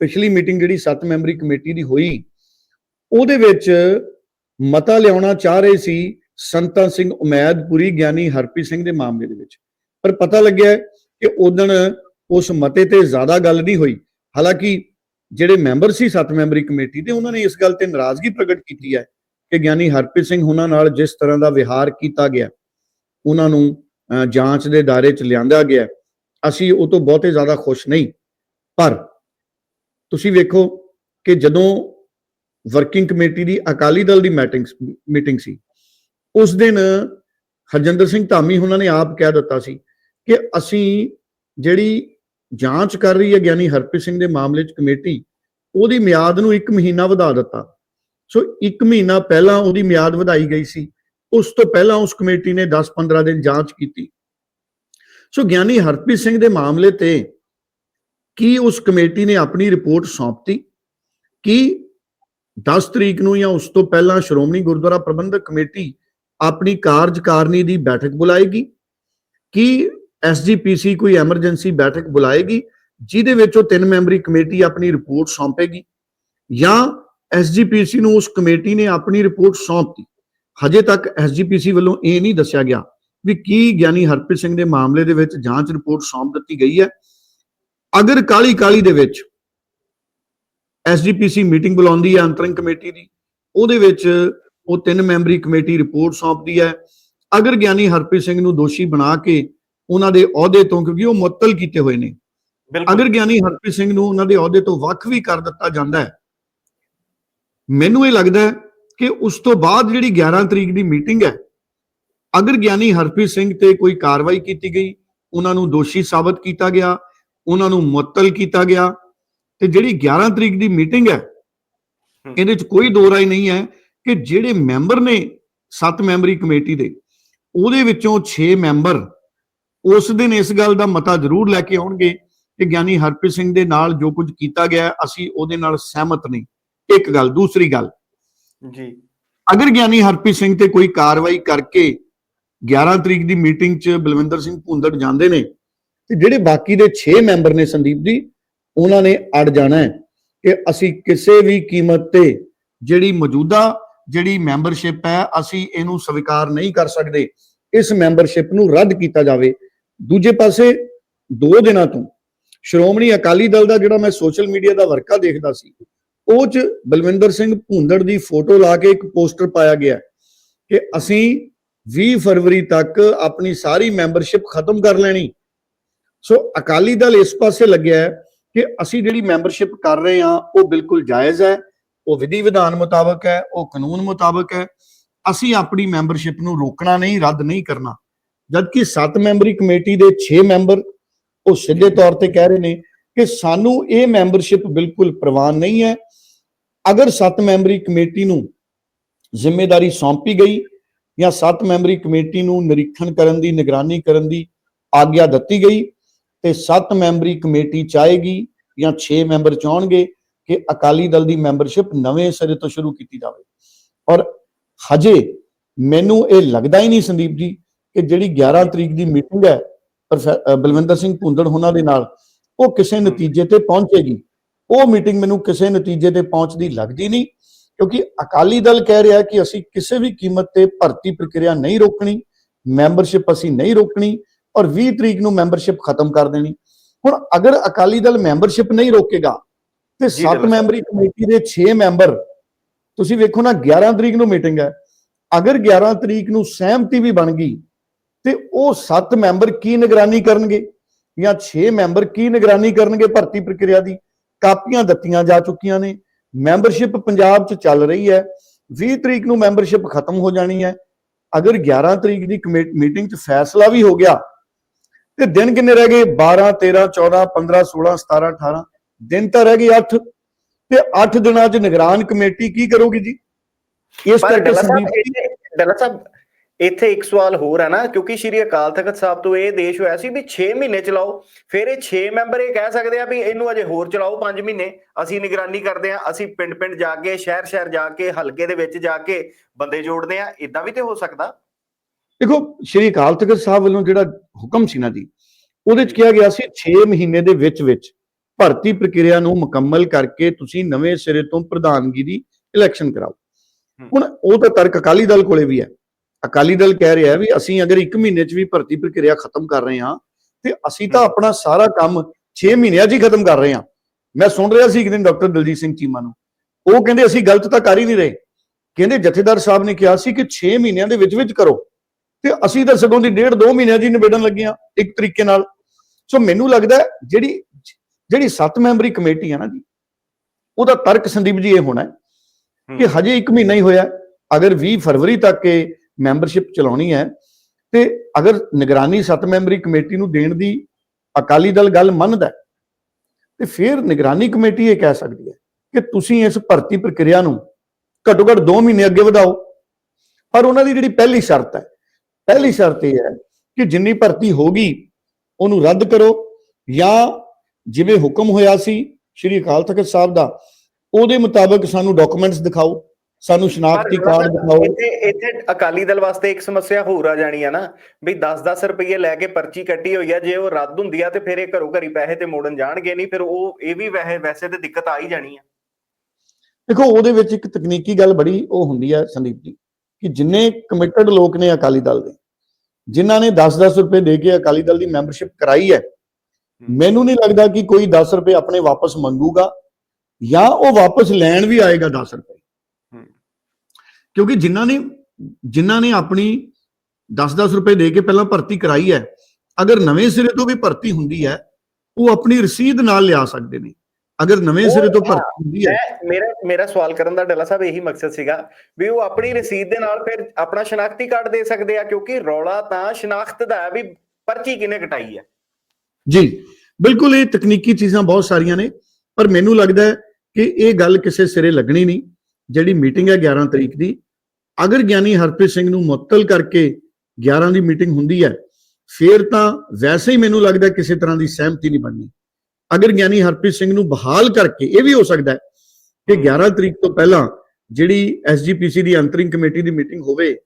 ਪਿਛਲੀ ਮੀਟਿੰਗ ਜਿਹੜੀ ਸੱਤ ਮੈਂਬਰੀ ਕਮੇਟੀ ਦੀ ਹੋਈ ਉਹਦੇ ਵਿੱਚ ਮਤਾ ਲਿਆਉਣਾ ਚਾਹ ਰਹੇ ਸੀ ਸੰਤਾਂ ਸਿੰਘ ਉਮੈਦਪੁਰੀ ਗਿਆਨੀ ਹਰਪ੍ਰੀਤ ਸਿੰਘ ਦੇ ਮਾਮਲੇ ਦੇ ਵਿੱਚ। ਪਰ ਪਤਾ ਲੱਗਿਆ ਕਿ ਉਦਣ ਉਸ ਮਤੇ ਤੇ ਜ਼ਿਆਦਾ ਗੱਲ ਨਹੀਂ ਹੋਈ। ਹਾਲਾਂਕਿ ਜਿਹੜੇ ਮੈਂਬਰ ਸੀ ਸੱਤ ਮੈਂਬਰੀ ਕਮੇਟੀ ਦੇ ਉਹਨਾਂ ਨੇ ਇਸ ਗੱਲ ਤੇ ਨਾਰਾਜ਼ਗੀ ਪ੍ਰਗਟ ਕੀਤੀ ਹੈ ਕਿ ਗਿਆਨੀ ਹਰਪ੍ਰੀਤ ਸਿੰਘ ਉਹਨਾਂ ਨਾਲ ਜਿਸ ਤਰ੍ਹਾਂ ਦਾ ਵਿਹਾਰ ਕੀਤਾ ਗਿਆ ਉਹਨਾਂ ਨੂੰ ਅਹ, ਜਾਂਚ ਦੇ ਦਾਇਰੇ 'ਚ ਲਿਆਂਦਾ ਗਿਆ। ਅਸੀਂ ਉਹ ਤੋਂ ਬਹੁਤੇ ਜ਼ਿਆਦਾ ਖੁਸ਼ ਨਹੀਂ। ਪਰ ਤੁਸੀਂ ਵੇਖੋ ਕਿ ਜਦੋਂ ਵਰਕਿੰਗ ਕਮੇਟੀ ਦੀ ਅਕਾਲੀ ਦਲ ਦੀ ਮੀਟਿੰਗ ਮੀਟਿੰਗ ਸੀ। ਉਸ ਦਿਨ ਹਰਜਿੰਦਰ ਸਿੰਘ ਧਾਮੀ ਉਹਨਾਂ ਨੇ ਆਪ ਕਹਿ ਦਿੱਤਾ ਸੀ ਕਿ ਅਸੀਂ ਜਿਹੜੀ ਜਾਂਚ ਕਰ ਰਹੀ ਹੈ ਗਿਆਨੀ ਹਰਪ੍ਰੀਤ ਸਿੰਘ ਦੇ ਮਾਮਲੇ 'ਚ ਕਮੇਟੀ, ਉਹਦੀ ਮਿਆਦ ਨੂੰ 1 ਮਹੀਨਾ ਵਧਾ ਦਿੱਤਾ। ਸੋ 1 ਮਹੀਨਾ ਪਹਿਲਾਂ ਉਹਦੀ ਮਿਆਦ ਵਧਾਈ ਗਈ ਸੀ। ਉਸ ਤੋਂ ਪਹਿਲਾਂ ਉਸ ਕਮੇਟੀ ਨੇ 10-15 ਦਿਨ ਜਾਂਚ ਕੀਤੀ। ਸੋ ਗਿਆਨੀ ਹਰਪ੍ਰੀਤ ਸਿੰਘ ਦੇ ਮਾਮਲੇ ਤੇ ਕੀ ਉਸ ਕਮੇਟੀ ਨੇ ਆਪਣੀ ਰਿਪੋਰਟ ਸੌਂਪਤੀ? ਕੀ 10 ਤਰੀਕ ਨੂੰ ਜਾਂ ਉਸ ਤੋਂ ਪਹਿਲਾਂ ਸ਼੍ਰੋਮਣੀ ਗੁਰਦੁਆਰਾ ਪ੍ਰਬੰਧਕ ਕਮੇਟੀ ਆਪਣੀ ਕਾਰਜਕਾਰਨੀ ਦੀ ਬੈਠਕ ਬੁਲਾਏਗੀ ਕੀ ਐਸਜੀਪੀਸੀ ਕੋਈ ਐਮਰਜੈਂਸੀ ਬੈਠਕ ਬੁਲਾਏਗੀ, ਜਿਹਦੇ ਵਿੱਚ ਉਹ ਤਿੰਨ ਮੈਂਬਰੀ ਕਮੇਟੀ ਆਪਣੀ ਰਿਪੋਰਟ ਸੌਂਪੇਗੀ ਜਾਂ ਐਸਜੀਪੀਸੀ ਨੂੰ ਉਸ ਕਮੇਟੀ ਨੇ ਆਪਣੀ ਰਿਪੋਰਟ ਸੌਂਪਤੀ। ਹਜੇ ਤੱਕ ਐਸਜੀਪੀਸੀ ਵੱਲੋਂ ਇਹ ਨਹੀਂ ਦੱਸਿਆ ਗਿਆ ਵੀ ਕੀ ਗਿਆਨੀ ਹਰਪ੍ਰੀਤ ਸਿੰਘ ਦੇ ਮਾਮਲੇ ਦੇ ਵਿੱਚ ਜਾਂਚ ਰਿਪੋਰਟ ਸੌਂਪ ਦਿੱਤੀ ਗਈ ਹੈ। ਅਗਰ ਕਾਲੀ ਕਾਲੀ ਦੇ ਵਿੱਚ ਐਸਜੀਪੀਸੀ ਮੀਟਿੰਗ ਬੁਲਾਉਂਦੀ ਹੈ ਅੰਤਰਿੰਗ ਕਮੇਟੀ ਦੀ। ਉਹਦੇ ਵਿੱਚ ਉਹ ਤਿੰਨ ਮੈਂਬਰੀ ਕਮੇਟੀ ਰਿਪੋਰਟ ਸੌਂਪਦੀ ਹੈ ਅਗਰ ਗਿਆਨੀ ਹਰਪ੍ਰੀਤ ਸਿੰਘ ਨੂੰ ਦੋਸ਼ੀ ਬਣਾ ਕੇ ਉਹਨਾਂ ਦੇ ਅਹੁਦੇ ਤੋਂ ਕਿਉਂਕਿ ਉਹ ਮੁਅੱਤਲ ਕੀਤੇ ਹੋਏ ਨੇ। ਅਗਰ ਗਿਆਨੀ ਹਰਪ੍ਰੀਤ ਸਿੰਘ ਨੂੰ ਉਹਨਾਂ ਦੇ ਅਹੁਦੇ ਤੋਂ ਵੱਖ ਵੀ ਕਰ ਦਿੱਤਾ ਜਾਂਦਾ ਹੈ ਮੈਨੂੰ ਇਹ ਲੱਗਦਾ ਹੈ ਕਿ ਉਸ ਤੋਂ ਬਾਅਦ ਜਿਹੜੀ 11 ਤਰੀਕ ਦੀ ਮੀਟਿੰਗ ਹੈ ਅਗਰ ਗਿਆਨੀ ਹਰਪ੍ਰੀਤ ਸਿੰਘ ਤੇ ਕੋਈ ਕਾਰਵਾਈ ਕੀਤੀ ਗਈ ਉਹਨਾਂ ਨੂੰ ਦੋਸ਼ੀ ਸਾਬਤ ਕੀਤਾ ਗਿਆ ਉਹਨਾਂ ਨੂੰ ਮੁਅੱਤਲ ਕੀਤਾ ਗਿਆ ਤੇ ਜਿਹੜੀ 11 ਤਰੀਕ ਦੀ ਮੀਟਿੰਗ ਹੈ ਇਹਦੇ ਵਿੱਚ ਕੋਈ ਦੋ ਰਾਏ ਨਹੀਂ ਹੈ ਕਿ ਜਿਹੜੇ ਮੈਂਬਰ ਨੇ 7 ਮੈਂਬਰੀ ਕਮੇਟੀ ਦੇ ਉਹਦੇ ਵਿੱਚੋਂ 6 ਮੈਂਬਰ ਉਸ ਦਿਨ ਇਸ ਗੱਲ ਦਾ ਮਤਾ ਜ਼ਰੂਰ ਲੈ ਕੇ ਆਉਣਗੇ ਕਿ ਗਿਆਨੀ ਹਰਪ੍ਰੀਤ ਸਿੰਘ ਦੇ ਨਾਲ ਜੋ ਕੁਝ ਕੀਤਾ ਗਿਆ ਅਸੀਂ ਉਹਦੇ ਨਾਲ ਸਹਿਮਤ ਨਹੀਂ। ਇੱਕ ਗੱਲ ਦੂਸਰੀ ਗੱਲ। ਜੀ। ਅਗਰ ਗਿਆਨੀ ਹਰਪ੍ਰੀਤ ਸਿੰਘ ਤੇ ਕੋਈ ਕਾਰਵਾਈ ਕਰਕੇ 11 ਤਰੀਕ ਦੀ ਮੀਟਿੰਗ 'ਚ ਬਲਵਿੰਦਰ ਸਿੰਘ ਭੁੰਦੜ ਜਾਂਦੇ ਨੇ ਤੇ ਜਿਹੜੇ ਬਾਕੀ ਦੇ 6 ਮੈਂਬਰ ਨੇ ਸੰਦੀਪ ਜੀ ਉਹਨਾਂ ਨੇ ਅੜ ਜਾਣਾ ਹੈ ਕਿ ਅਸੀਂ ਕਿਸੇ ਵੀ ਕੀਮਤ ਤੇ ਜਿਹੜੀ ਮੌਜੂਦਾ ਜਿਹੜੀ ਮੈਂਬਰਸ਼ਿਪ ਹੈ, ਅਸੀਂ ਇਹਨੂੰ ਸਵੀਕਾਰ ਨਹੀਂ ਕਰ ਸਕਦੇ। ਇਸ ਮੈਂਬਰਸ਼ਿਪ ਨੂੰ ਰੱਦ ਕੀਤਾ ਜਾਵੇ। ਦੂਜੇ ਪਾਸੇ ਦੋ ਦਿਨਾਂ ਤੋਂ ਸ਼੍ਰੋਮਣੀ ਅਕਾਲੀ ਦਲ ਦਾ ਜਿਹੜਾ ਮੈਂ ਸੋਸ਼ਲ ਮੀਡੀਆ ਦਾ ਵਰਕਾ ਦੇਖਦਾ ਸੀ, ਉਹ ਚ ਬਲਵਿੰਦਰ ਸਿੰਘ ਭੁੰਦੜ ਦੀ ਫੋਟੋ ਲਾ ਕੇ ਇੱਕ ਪੋਸਟਰ ਪਾਇਆ ਗਿਆ ਕਿ ਅਸੀਂ 20 ਫਰਵਰੀ ਤੱਕ ਆਪਣੀ ਸਾਰੀ ਮੈਂਬਰਸ਼ਿਪ ਖਤਮ ਕਰ ਲੈਣੀ। ਸੋ ਅਕਾਲੀ ਦਲ ਇਸ ਪਾਸੇ ਲੱਗਿਆ ਹੈ ਕਿ ਅਸੀਂ ਜਿਹੜੀ ਮੈਂਬਰਸ਼ਿਪ ਕਰ ਰਹੇ ਹਾਂ, ਉਹ ਬਿਲਕੁਲ ਜਾਇਜ਼ ਹੈ, ਉਹ ਵਿਧੀ ਵਿਧਾਨ ਮੁਤਾਬਕ ਹੈ, ਉਹ ਕਾਨੂੰਨ ਮੁਤਾਬਕ ਹੈ। ਅਸੀਂ ਆਪਣੀ ਮੈਂਬਰਸ਼ਿਪ ਨੂੰ ਰੋਕਣਾ ਨਹੀਂ, ਰੱਦ ਨਹੀਂ ਕਰਨਾ। ਜਦਕਿ 7 ਮੈਂਬਰੀ ਕਮੇਟੀ ਦੇ 6 ਮੈਂਬਰ ਉਹ ਸਿੱਧੇ ਤੌਰ ਤੇ ਕਹਿ ਰਹੇ ਨੇ ਕਿ ਸਾਨੂੰ ਇਹ ਮੈਂਬਰਸ਼ਿਪ ਬਿਲਕੁਲ ਪ੍ਰਵਾਨ ਨਹੀਂ ਹੈ। ਅਗਰ 7 ਮੈਂਬਰੀ ਕਮੇਟੀ ਨੂੰ ਜ਼ਿੰਮੇਵਾਰੀ ਸੌਂਪੀ ਗਈ ਜਾਂ 7 ਮੈਂਬਰੀ ਕਮੇਟੀ ਨੂੰ ਨਿਰੀਖਣ ਕਰਨ ਦੀ, ਨਿਗਰਾਨੀ ਕਰਨ ਦੀ ਆਗਿਆ ਦਿੱਤੀ ਗਈ ਤੇ 7 ਮੈਂਬਰੀ ਕਮੇਟੀ ਚਾਹੇਗੀ ਜਾਂ 6 ਮੈਂਬਰ ਚਾਹਣਗੇ ਕਿ ਅਕਾਲੀ ਦਲ ਦੀ ਮੈਂਬਰਸ਼ਿਪ ਨਵੇਂ ਸਿਰੇ ਤੋਂ ਸ਼ੁਰੂ ਕੀਤੀ ਜਾਵੇ। ਔਰ ਹਜੇ ਮੈਨੂੰ ਇਹ ਲੱਗਦਾ ਹੀ ਨਹੀਂ ਸੰਦੀਪ ਜੀ ਕਿ ਜਿਹੜੀ 11 ਤਰੀਕ ਦੀ ਮੀਟਿੰਗ ਹੈ ਬਲਵਿੰਦਰ ਸਿੰਘ ਭੁੰਦੜ ਉਹਨਾਂ ਦੇ ਨਾਲ ਉਹ ਕਿਸੇ ਨਤੀਜੇ ਤੇ ਪਹੁੰਚੇਗੀ। ਉਹ ਮੀਟਿੰਗ ਮੈਨੂੰ ਕਿਸੇ ਨਤੀਜੇ ਤੇ ਪਹੁੰਚਦੀ ਲੱਗਦੀ ਨਹੀਂ ਕਿਉਂਕਿ ਅਕਾਲੀ ਦਲ ਕਹਿ ਰਿਹਾ ਕਿ ਅਸੀਂ ਕਿਸੇ ਵੀ ਕੀਮਤ ਤੇ ਭਰਤੀ ਪ੍ਰਕਿਰਿਆ ਨਹੀਂ ਰੋਕਣੀ ਮੈਂਬਰਸ਼ਿਪ ਅਸੀਂ ਨਹੀਂ ਰੋਕਣੀ ਔਰ 20 ਤਰੀਕ ਨੂੰ ਮੈਂਬਰਸ਼ਿਪ ਖਤਮ ਕਰ ਦੇਣੀ। ਹੁਣ ਅਗਰ ਅਕਾਲੀ ਦਲ ਮੈਂਬਰਸ਼ਿਪ ਨਹੀਂ ਰੋਕੇਗਾ ਤੇ ਜੀ, 7 ਦਿਲਬਾਗ। ਮੈਂਬਰੀ ਕਮੇਟੀ ਦੇ 6 ਮੈਂਬਰ ਤੁਸੀਂ ਵੇਖੋ ਨਾ 11 ਤਰੀਕ ਨੂੰ ਮੀਟਿੰਗ ਹੈ। ਅਗਰ 11 ਤਰੀਕ ਨੂੰ ਸਹਿਮਤੀ ਵੀ ਬਣ ਗਈ ਤੇ ਉਹ 7 ਮੈਂਬਰ ਕੀ ਨਿਗਰਾਨੀ ਕਰਨਗੇ? ਜਾਂ 6 ਮੈਂਬਰ ਕੀ ਨਿਗਰਾਨੀ ਕਰਨਗੇ ਭਰਤੀ ਪ੍ਰਕਿਰਿਆ ਦੀ? ਕਾਪੀਆਂ ਦਿੱਤੀਆਂ ਜਾ ਚੁੱਕੀਆਂ ਨੇ। ਮੈਂਬਰਸ਼ਿਪ ਪੰਜਾਬ 'ਚ ਚੱਲ ਰਹੀ ਹੈ। 20 ਤਰੀਕ ਨੂੰ ਮੈਂਬਰਸ਼ਿਪ ਖਤਮ ਹੋ ਜਾਣੀ ਹੈ। ਅਗਰ 11 ਤਰੀਕ ਦੀ ਮੀਟਿੰਗ 'ਚ ਫੈਸਲਾ ਵੀ ਹੋ ਗਿਆ ਤੇ ਦਿਨ ਕਿੰਨੇ ਰਹਿ ਗਏ? 12 13 14 15 16 17 18 ਦਿਨ ਤਾਂ ਰਹਿ ਗਏ 8 ਤੇ 8 ਦਿਨਾਂ 'ਚ ਨਿਗਰਾਨ ਕਮੇਟੀ ਕੀ ਕਰੂਗੀ ਜੀ? ਇਸ ਕਰਕੇ ਡੱਲਾ ਸਾਹਿਬ ਇੱਥੇ ਇੱਕ ਸਵਾਲ ਹੋਰ ਹੈ ਨਾ ਕਿਉਂਕਿ ਸ਼੍ਰੀ ਅਕਾਲ ਤਖਤ ਸਾਹਿਬ ਤੋਂ ਇਹ ਦੇਸ਼ ਹੋਇਆ ਸੀ ਵੀ 6 ਮਹੀਨੇ ਚਲਾਓ ਫਿਰ ਇਹ 6 ਮੈਂਬਰ ਇਹ ਕਹਿ ਸਕਦੇ ਆ ਵੀ ਇਹਨੂੰ ਅਜੇ ਹੋਰ ਚਲਾਓ 5 ਮਹੀਨੇ। ਅਸੀਂ ਨਿਗਰਾਨੀ ਕਰਦੇ ਆ ਅਸੀਂ ਪਿੰਡ ਪਿੰਡ ਜਾ ਕੇ ਸ਼ਹਿਰ ਸ਼ਹਿਰ ਜਾ ਕੇ ਹਲਕੇ ਦੇ ਵਿੱਚ ਜਾ ਕੇ ਬੰਦੇ ਜੋੜਦੇ ਆ ਇਦਾਂ ਵੀ ਤੇ ਹੋ ਸਕਦਾ? ਦੇਖੋ ਸ਼੍ਰੀ ਅਕਾਲ ਤਖਤ ਸਾਹਿਬ ਵੱਲੋਂ ਜਿਹੜਾ ਹੁਕਮ ਸੀ ਨਾ ਜੀ ਉਹਦੇ ਚ ਕਿਹਾ ਗਿਆ ਸੀ 6 ਮਹੀਨੇ ਦੇ ਵਿੱਚ ਵਿੱਚ ਭਰਤੀ ਪ੍ਰਕਿਰਿਆ ਨੂੰ ਮੁਕੰਮਲ ਕਰਕੇ ਤੁਸੀਂ ਨਵੇਂ ਸਿਰੇ ਤੋਂ ਪ੍ਰਧਾਨਗੀ ਦੀ ਇਲੈਕਸ਼ਨ ਕਰਾਓ। ਹੁਣ ਉਹ ਤਾਂ ਤਰਕ ਅਕਾਲੀ ਦਲ ਕੋਲੇ ਵੀ ਹੈ। ਅਕਾਲੀ ਦਲ ਕਹਿ ਰਿਹਾ ਵੀ ਅਸੀਂ ਅਗਰ 1 ਮਹੀਨੇ ਚ ਵੀ ਭਰਤੀ ਪ੍ਰਕਿਰਿਆ ਖਤਮ ਕਰ ਰਹੇ ਹਾਂ ਤੇ ਅਸੀਂ ਤਾਂ ਆਪਣਾ ਸਾਰਾ ਕੰਮ 6 ਮਹੀਨਿਆਂ 'ਚ ਹੀ ਖਤਮ ਕਰ ਰਹੇ ਹਾਂ। ਮੈਂ ਸੁਣ ਰਿਹਾ ਸੀ ਇੱਕ ਦਿਨ ਡਾਕਟਰ ਦਲਜੀਤ ਸਿੰਘ ਚੀਮਾ ਨੂੰ। ਉਹ ਕਹਿੰਦੇ ਅਸੀਂ ਗਲਤ ਤਾਂ ਕਰ ਹੀ ਨਹੀਂ ਰਹੇ। ਕਹਿੰਦੇ ਜਥੇਦਾਰ ਸਾਹਿਬ ਨੇ ਕਿਹਾ ਸੀ ਕਿ 6 ਮਹੀਨਿਆਂ ਦੇ ਵਿੱਚ ਵਿੱਚ ਕਰੋ। ਤੇ ਅਸੀਂ ਤਾਂ ਸਗੋਂ ਦੀ ਡੇਢ ਦੋ ਮਹੀਨਿਆਂ ਦੀ ਨਿਬੇੜਨ ਲੱਗੇ ਆ ਇੱਕ ਤਰੀਕੇ ਨਾਲ। ਸੋ ਮੈਨੂੰ ਲੱਗਦਾ ਜਿਹੜੀ ਜਿਹੜੀ 7 ਮੈਂਬਰੀ ਕਮੇਟੀ ਹੈ ਨਾ ਜੀ ਉਹਦਾ ਤਰਕ ਸੰਦੀਪ ਜੀ ਇਹ ਹੋਣਾ ਹੈ ਕਿ ਹਜੇ 1 ਮਹੀਨਾ ਹੀ ਹੋਇਆ ਅਗਰ 20 ਫਰਵਰੀ ਤੱਕ ਇਹ ਮੈਂਬਰਸ਼ਿਪ ਚਲਾਉਣੀ ਹੈ ਤੇ ਅਗਰ ਨਿਗਰਾਨੀ 7 ਮੈਂਬਰੀ ਕਮੇਟੀ ਨੂੰ ਦੇਣ ਦੀ ਅਕਾਲੀ ਦਲ ਗੱਲ ਮੰਨਦਾ ਤੇ ਫਿਰ ਨਿਗਰਾਨੀ ਕਮੇਟੀ ਇਹ ਕਹਿ ਸਕਦੀ ਹੈ ਕਿ ਤੁਸੀਂ ਇਸ ਭਰਤੀ ਪ੍ਰਕਿਰਿਆ ਨੂੰ ਘੱਟੋ ਘੱਟ 2 ਮਹੀਨੇ ਅੱਗੇ ਵਧਾਓ। ਪਰ ਉਹਨਾਂ ਦੀ ਜਿਹੜੀ ਪਹਿਲੀ ਸ਼ਰਤ ਹੈ ਪਹਿਲੀ ਸ਼ਰਤ ਇਹ ਹੈ ਕਿ ਜਿੰਨੀ ਭਰਤੀ ਹੋਗੀ ਉਹਨੂੰ ਰੱਦ ਕਰੋ ਜਾਂ ਜਿਵੇਂ ਹੁਕਮ ਹੋਇਆ ਸੀ ਸ਼੍ਰੀ ਅਕਾਲ ਤਖਤ ਸਾਹਿਬ ਦਾ ਉਹਦੇ ਮੁਤਾਬਕ ਸਾਨੂੰ ਡਾਕੂਮੈਂਟਸ ਦਿਖਾਓ ਸਾਨੂੰ ਸ਼ਨਾਖਤੀ ਕਾਰਡ ਦਿਖਾਓ। ਇੱਥੇ ਇੱਥੇ ਅਕਾਲੀ ਦਲ ਵਾਸਤੇ ਇੱਕ ਸਮੱਸਿਆ ਹੋਰ ਆ ਜਾਣੀ ਆ ਨਾ ਵੀ 10-10 ਰੁਪਏ ਲੈ ਕੇ ਪਰਚੀ ਕੱਟੀ ਹੋਈ ਆ ਜੇ ਉਹ ਰੱਦ ਹੁੰਦੀ ਆ ਤੇ ਫਿਰ ਇਹ ਘਰੋਂ ਘਰੀ ਪੈਸੇ ਤੇ ਮੋੜਨ ਜਾਣਗੇ ਨਹੀਂ ਫਿਰ ਉਹ ਇਹ ਵੀ ਵੈਸੇ ਵੈਸੇ ਤੇ ਦਿੱਕਤ ਆ ਹੀ ਜਾਣੀ ਆ। ਦੇਖੋ ਉਹਦੇ ਵਿੱਚ ਇੱਕ ਤਕਨੀਕੀ ਗੱਲ ਬੜੀ ਉਹ ਹੁੰਦੀ ਹੈ ਸੰਦੀਪ ਜੀ। ਕਿ ਜਿੰਨੇ ਕਮਿਟਡ ਲੋਕ ਨੇ ਅਕਾਲੀ ਦਲ ਦੇ ਜਿਨ੍ਹਾਂ ਨੇ 10-10 ਰੁਪਏ ਦੇ ਕੇ ਅਕਾਲੀ ਦਲ ਦੀ ਮੈਂਬਰਸ਼ਿਪ ਕਰਾਈ ਹੈ ਮੈਨੂੰ ਨਹੀਂ ਲੱਗਦਾ ਕਿ ਕੋਈ 10 ਰੁਪਏ ਆਪਣੇ ਵਾਪਸ ਮੰਗੂਗਾ ਜਾਂ ਉਹ ਵਾਪਸ ਲੈਣ ਵੀ ਆਏਗਾ 10 ਰੁਪਏ। ਕਿਉਂਕਿ ਜਿਨ੍ਹਾਂ ਨੇ ਜਿਨ੍ਹਾਂ ਨੇ ਆਪਣੀ 10-10 ਰੁਪਏ ਦੇ ਕੇ ਪਹਿਲਾਂ ਭਰਤੀ ਕਰਾਈ ਹੈ ਅਗਰ ਨਵੇਂ ਸਿਰੇ ਤੋਂ ਵੀ ਭਰਤੀ ਹੁੰਦੀ ਹੈ ਉਹ ਆਪਣੀ ਰਸੀਦ ਨਾਲ ਲਿਆ ਸਕਦੇ ਨੇ। ਅਗਰ ਨਵੇਂ ਸਿਰੇ ਤੋਂ ਭਰਤੀ ਹੁੰਦੀ ਹੈ। ਮੇਰਾ ਮੇਰਾ ਸਵਾਲ ਕਰਨ ਦਾ ਡੱਲਾ ਸਾਹਿਬ ਇਹੀ ਮਕਸਦ ਸੀਗਾ ਵੀ ਉਹ ਆਪਣੀ ਰਸੀਦ ਦੇ ਨਾਲ ਫਿਰ ਆਪਣਾ ਸ਼ਨਾਖਤੀ ਕਾਰਡ ਦੇ ਸਕਦੇ ਆ ਕਿਉਂਕਿ ਰੌਲਾ ਤਾਂ ਸ਼ਨਾਖਤ ਦਾ ਹੈ ਵੀ ਪਰਚੀ ਕਿਨੇ ਕਟਾਈ ਹੈ। ਜੀ ਬਿਲਕੁਲ ਇਹ ਤਕਨੀਕੀ ਚੀਜ਼ਾਂ ਬਹੁਤ ਸਾਰੀਆਂ ਨੇ ਪਰ ਮੈਨੂੰ ਲੱਗਦਾ ਹੈ ਕਿ ਇਹ ਗੱਲ ਕਿਸੇ ਸਿਰੇ ਲੱਗਣੀ ਨਹੀਂ ਜਿਹੜੀ ਮੀਟਿੰਗ ਹੈ 11 ਤਰੀਕ ਦੀ। ਅਗਰ ਗਿਆਨੀ ਹਰਪ੍ਰੀਤ ਸਿੰਘ ਨੂੰ ਮੁਅੱਤਲ ਕਰਕੇ 11 ਦੀ ਮੀਟਿੰਗ ਹੁੰਦੀ ਹੈ ਫਿਰ ਤਾਂ ਵੈਸੇ ਹੀ ਮੈਨੂੰ ਲੱਗਦਾ ਕਿਸੇ ਤਰ੍ਹਾਂ ਦੀ ਸਹਿਮਤੀ ਨਹੀਂ ਬਣਨੀ। ਅਗਰ ਗਿਆਨੀ ਹਰਪ੍ਰੀਤ ਸਿੰਘ ਨੂੰ ਬਹਾਲ ਕਰਕੇ ਇਹ ਵੀ ਹੋ ਸਕਦਾ ਹੈ ਕਿ 11 ਤਰੀਕ ਤੋਂ ਪਹਿਲਾਂ ਜਿਹੜੀ ਐਸਜੀਪੀਸੀ ਦੀ ਅੰਤਰਿੰਗ ਕਮੇਟੀ ਦੀ ਮੀਟਿੰਗ ਹੋਵੇ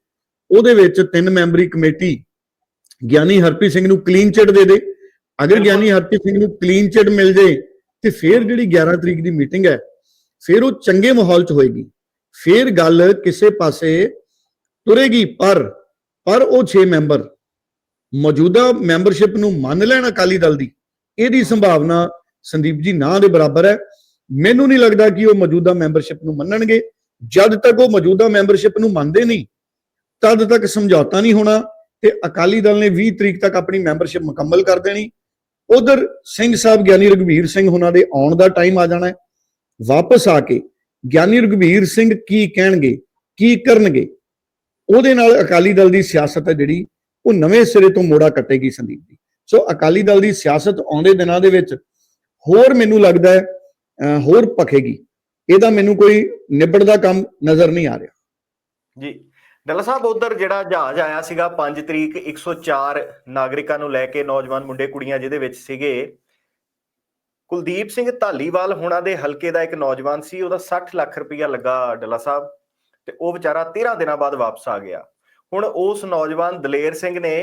ਉਹਦੇ ਵਿੱਚ ਤਿੰਨ ਮੈਂਬਰੀ ਕਮੇਟੀ ਗਿਆਨੀ ਹਰਪ੍ਰੀਤ ਸਿੰਘ ਨੂੰ ਕਲੀਨ ਚਿਟ ਦੇ ਦੇ। ਅਗਰ। ਗਿਆਨੀ ਹਰਪ੍ਰੀਤ ਸਿੰਘ ਨੂੰ ਕਲੀਨ ਚਿਟ ਮਿਲ ਜੇ ਤੇ ਫਿਰ ਜਿਹੜੀ 11 ਤਰੀਕ ਦੀ ਮੀਟਿੰਗ ਹੈ ਫਿਰ ਉਹ ਚੰਗੇ ਮਾਹੌਲ 'ਚ ਹੋਏਗੀ। ਫਿਰ ਗੱਲ ਕਿਸੇ ਪਾਸੇ ਤੁਰੇਗੀ ਪਰ ਪਰ ਉਹ 6 ਮੈਂਬਰ ਮੌਜੂਦਾ ਮੈਂਬਰਸ਼ਿਪ ਨੂੰ ਮੰਨ ਲੈਣ ਅਕਾਲੀ ਦਲ ਦੀ। ਇਹਦੀ ਸੰਭਾਵਨਾ ਸੰਦੀਪ ਜੀ ਨਾ ਦੇ ਬਰਾਬਰ ਹੈ। ਮੈਨੂੰ ਨਹੀਂ ਲੱਗਦਾ ਕਿ ਉਹ ਮੌਜੂਦਾ ਮੈਂਬਰਸ਼ਿਪ ਨੂੰ ਮੰਨਣਗੇ। ਜਦ ਤੱਕ ਉਹ ਮੌਜੂਦਾ ਮੈਂਬਰਸ਼ਿਪ ਨੂੰ ਮੰਨਦੇ ਨਹੀਂ, ਤਦ ਤੱਕ ਸਮਝੌਤਾ ਨਹੀਂ ਹੋਣਾ ਤੇ ਅਕਾਲੀ ਦਲ ਨੇ 20 ਤਰੀਕ ਤੱਕ ਆਪਣੀ ਮੈਂਬਰਸ਼ਿਪ ਮੁਕੰਮਲ ਕਰ ਦੇਣੀ। ਉਧਰ ਸਿੰਘ ਸਾਹਿਬ ਗਿਆਨੀ ਰਘਵੀਰ ਸਿੰਘ ਉਹਨਾਂ ਦੇ ਆਉਣ ਦਾ ਟਾਈਮ ਆ ਜਾਣਾ ਹੈ। ਵਾਪਸ ਆ ਕੇ ਗਿਆਨੀ ਰਘਵੀਰ ਸਿੰਘ ਕੀ ਕਹਿਣਗੇ, ਕੀ ਕਰਨਗੇ, ਉਹਦੇ ਨਾਲ ਅਕਾਲੀ ਦਲ ਦੀ ਸਿਆਸਤ ਹੈ ਜਿਹੜੀ, ਉਹ ਨਵੇਂ ਸਿਰੇ ਤੋਂ ਮੋੜਾ ਕੱਟੇਗੀ ਸੰਦੀਪ ਜੀ। ਸੋ ਅਕਾਲੀ ਦਲ ਦੀ ਸਿਆਸਤ ਆਉਂਦੇ ਦਿਨਾਂ ਦੇ ਵਿੱਚ ਹੋਰ ਮੈਨੂੰ ਲੱਗਦਾ ਹੈ ਹੋਰ ਭਖੇਗੀ। ਇਹਦਾ ਮੈਨੂੰ ਕੋਈ ਨਿਬੜਦਾ ਕੰਮ ਨਜ਼ਰ ਨਹੀਂ ਆ ਰਿਹਾ। ਜੀ। ਡੱਲਾ ਸਾਹਿਬ, ਉਧਰ ਜਿਹੜਾ ਜਹਾਜ਼ ਆਇਆ ਸੀਗਾ 5 ਤਰੀਕ 104 ਨਾਗਰਿਕਾਂ ਨੂੰ ਲੈ ਕੇ ਨੌਜਵਾਨ ਮੁੰਡੇ ਕੁੜੀਆਂ ਜਿਹਦੇ ਵਿੱਚ ਸੀਗੇ, ਕੁਲਦੀਪ ਸਿੰਘ ਢਾਲੀਵਾਲ ਹੁਣਾਂ ਦੇ ਹਲਕੇ ਦਾ ਇੱਕ ਨੌਜਵਾਨ ਸੀ, ਉਹਦਾ 60 ਲੱਖ ਰੁਪਇਆ ਲੱਗਾ ਡੱਲਾ ਸਾਹਿਬ ਤੇ ਉਹ ਵਿਚਾਰਾ 13 ਦਿਨਾਂ ਬਾਅਦ ਵਾਪਸ ਆ ਗਿਆ। ਹੁਣ ਉਸ ਨੌਜਵਾਨ ਦਲੇਰ ਸਿੰਘ ਨੇ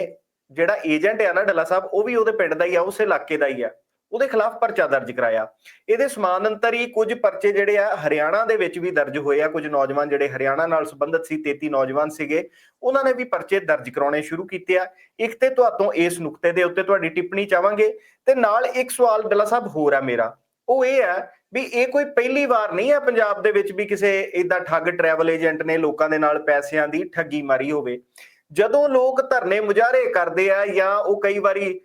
ਜਿਹੜਾ ਏਜੰਟ ਆ ਨਾ ਡੱਲਾ ਸਾਹਿਬ, ਉਹ ਵੀ ਉਹਦੇ ਪਿੰਡ ਦਾ ਹੀ ਆ, ਉਸੇ ਇਲਾਕੇ ਦਾ ਹੀ ਆ। ਉਹਦੇ ਖਿਲਾਫ ਪਰਚਾ ਦਰਜ ਕਰਾਇਆ। ਇਹਦੇ ਸਮਾਨਾਂਤਰ ਹੀ ਕੁਝ ਪਰਚੇ ਜਿਹੜੇ ਆ, ਹਰਿਆਣਾ ਦੇ ਵਿੱਚ ਵੀ ਦਰਜ ਹੋਏ ਆ। ਕੁਝ ਨੌਜਵਾਨ ਜਿਹੜੇ ਹਰਿਆਣਾ ਨਾਲ ਸੰਬੰਧਿਤ ਸੀ 33 ਨੌਜਵਾਨ ਸੀਗੇ, ਉਹਨਾਂ ਨੇ ਵੀ ਪਰਚੇ ਦਰਜ ਕਰਾਉਣੇ ਸ਼ੁਰੂ ਕੀਤੇ ਆ। ਇੱਕ ਤੇ ਤੁਹਾਤੋਂ ਇਸ ਨੁਕਤੇ ਦੇ ਉੱਤੇ ਤੁਹਾਡੀ ਟਿੱਪਣੀ ਚਾਹਾਂਗੇ ਤੇ ਨਾਲ ਇੱਕ ਸਵਾਲ ਡੱਲਾ ਸਾਹਿਬ ਹੋਰ ਆ ਮੇਰਾ। ਉਹ ਇਹ ਹੈ ਵੀ ਇਹ ਕੋਈ ਪਹਿਲੀ ਵਾਰ ਨਹੀਂ ਹੈ ਪੰਜਾਬ ਦੇ ਵਿੱਚ ਵੀ ਕਿਸੇ ਇਦਾਂ ਠੱਗ ਟਰੈਵਲ ਏਜੰਟ ਨੇ ਲੋਕਾਂ ਦੇ ਨਾਲ ਪੈਸਿਆਂ ਦੀ ਠੱਗੀ ਮਾਰੀ ਹੋਵੇ। ਜਦੋਂ ਲੋਕ ਧਰਨੇ ਮੁਜ਼ਾਹਰੇ ਕਰਦੇ ਆ ਜਾਂ ਉਹ ਕਈ ਵਾਰੀ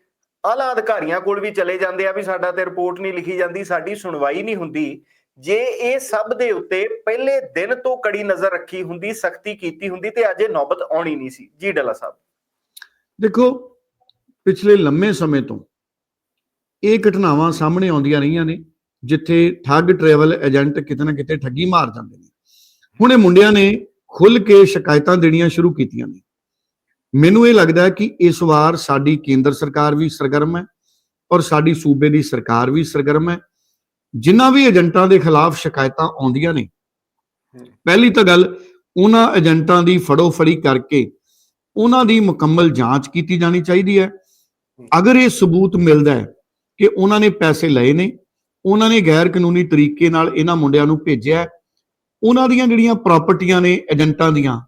ਆਲਾ ਅਧਿਕਾਰੀਆਂ ਕੋਲ ਵੀ ਚਲੇ ਜਾਂਦੇ ਆ ਵੀ ਸਾਡਾ ਤੇ ਰਿਪੋਰਟ ਨਹੀਂ ਲਿਖੀ ਜਾਂਦੀ, ਸਾਡੀ ਸੁਣਵਾਈ ਨਹੀਂ ਹੁੰਦੀ, ਜੇ ਇਹ ਸਭ ਦੇ ਉੱਤੇ ਪਹਿਲੇ ਦਿਨ ਤੋਂ ਕੜੀ ਨਜ਼ਰ ਰੱਖੀ ਹੁੰਦੀ, ਸਖਤੀ ਕੀਤੀ ਹੁੰਦੀ ਤੇ ਅੱਜ ਇਹ ਨੌਬਤ ਆਉਣੀ ਨਹੀਂ ਸੀ। ਜੀ ਡੱਲਾ ਸਾਹਿਬ। ਦੇਖੋ, ਪਿਛਲੇ ਲੰਮੇ ਸਮੇਂ ਤੋਂ ਇਹ ਘਟਨਾਵਾਂ ਸਾਹਮਣੇ ਆਉਂਦੀਆਂ ਰਹੀਆਂ ਨੇ, ਜਿੱਥੇ ਠੱਗ ਟਰੈਵਲ ਏਜੰਟ ਕਿਤੇ ਨਾ ਕਿਤੇ ਠੱਗੀ ਮਾਰ ਜਾਂਦੇ ਨੇ। ਹੁਣ ਇਹ ਮੁੰਡਿਆਂ ਨੇ ਖੁੱਲ ਕੇ ਸ਼ਿਕਾਇਤਾਂ ਦੇਣੀਆਂ ਸ਼ੁਰੂ ਕੀਤੀਆਂ ਨੇ। ਮੈਨੂੰ ਇਹ ਲੱਗਦਾ ਹੈ ਕਿ ਇਸ ਵਾਰ ਸਾਡੀ ਕੇਂਦਰ ਸਰਕਾਰ ਵੀ ਸਰਗਰਮ ਹੈ ਔਰ ਸਾਡੀ ਸੂਬੇ ਦੀ ਸਰਕਾਰ ਵੀ ਸਰਗਰਮ ਹੈ। ਜਿਨ੍ਹਾਂ ਵੀ ਏਜੰਟਾਂ ਦੇ ਖਿਲਾਫ ਸ਼ਿਕਾਇਤਾਂ ਆਉਂਦੀਆਂ ਨੇ, ਪਹਿਲੀ ਤਾਂ ਗੱਲ, ਉਹਨਾਂ ਏਜੰਟਾਂ ਦੀ ਫੜੋ ਫੜੀ ਕਰਕੇ ਉਹਨਾਂ ਦੀ ਮੁਕੰਮਲ ਜਾਂਚ ਕੀਤੀ ਜਾਣੀ ਚਾਹੀਦੀ ਹੈ। ਅਗਰ ਇਹ ਸਬੂਤ ਮਿਲਦਾ ਹੈ ਕਿ ਉਹਨਾਂ ਨੇ ਪੈਸੇ ਲਏ ਨੇ, ਉਹਨਾਂ ਨੇ ਗੈਰ ਕਾਨੂੰਨੀ ਤਰੀਕੇ ਨਾਲ ਇਹਨਾਂ ਮੁੰਡਿਆਂ ਨੂੰ ਭੇਜਿਆ ਉਹਨਾਂ ਦੀਆਂ ਜਿਹੜੀਆਂ ਪ੍ਰਾਪਰਟੀਆਂ ਨੇ ਏਜੰਟਾਂ ਦੀਆਂ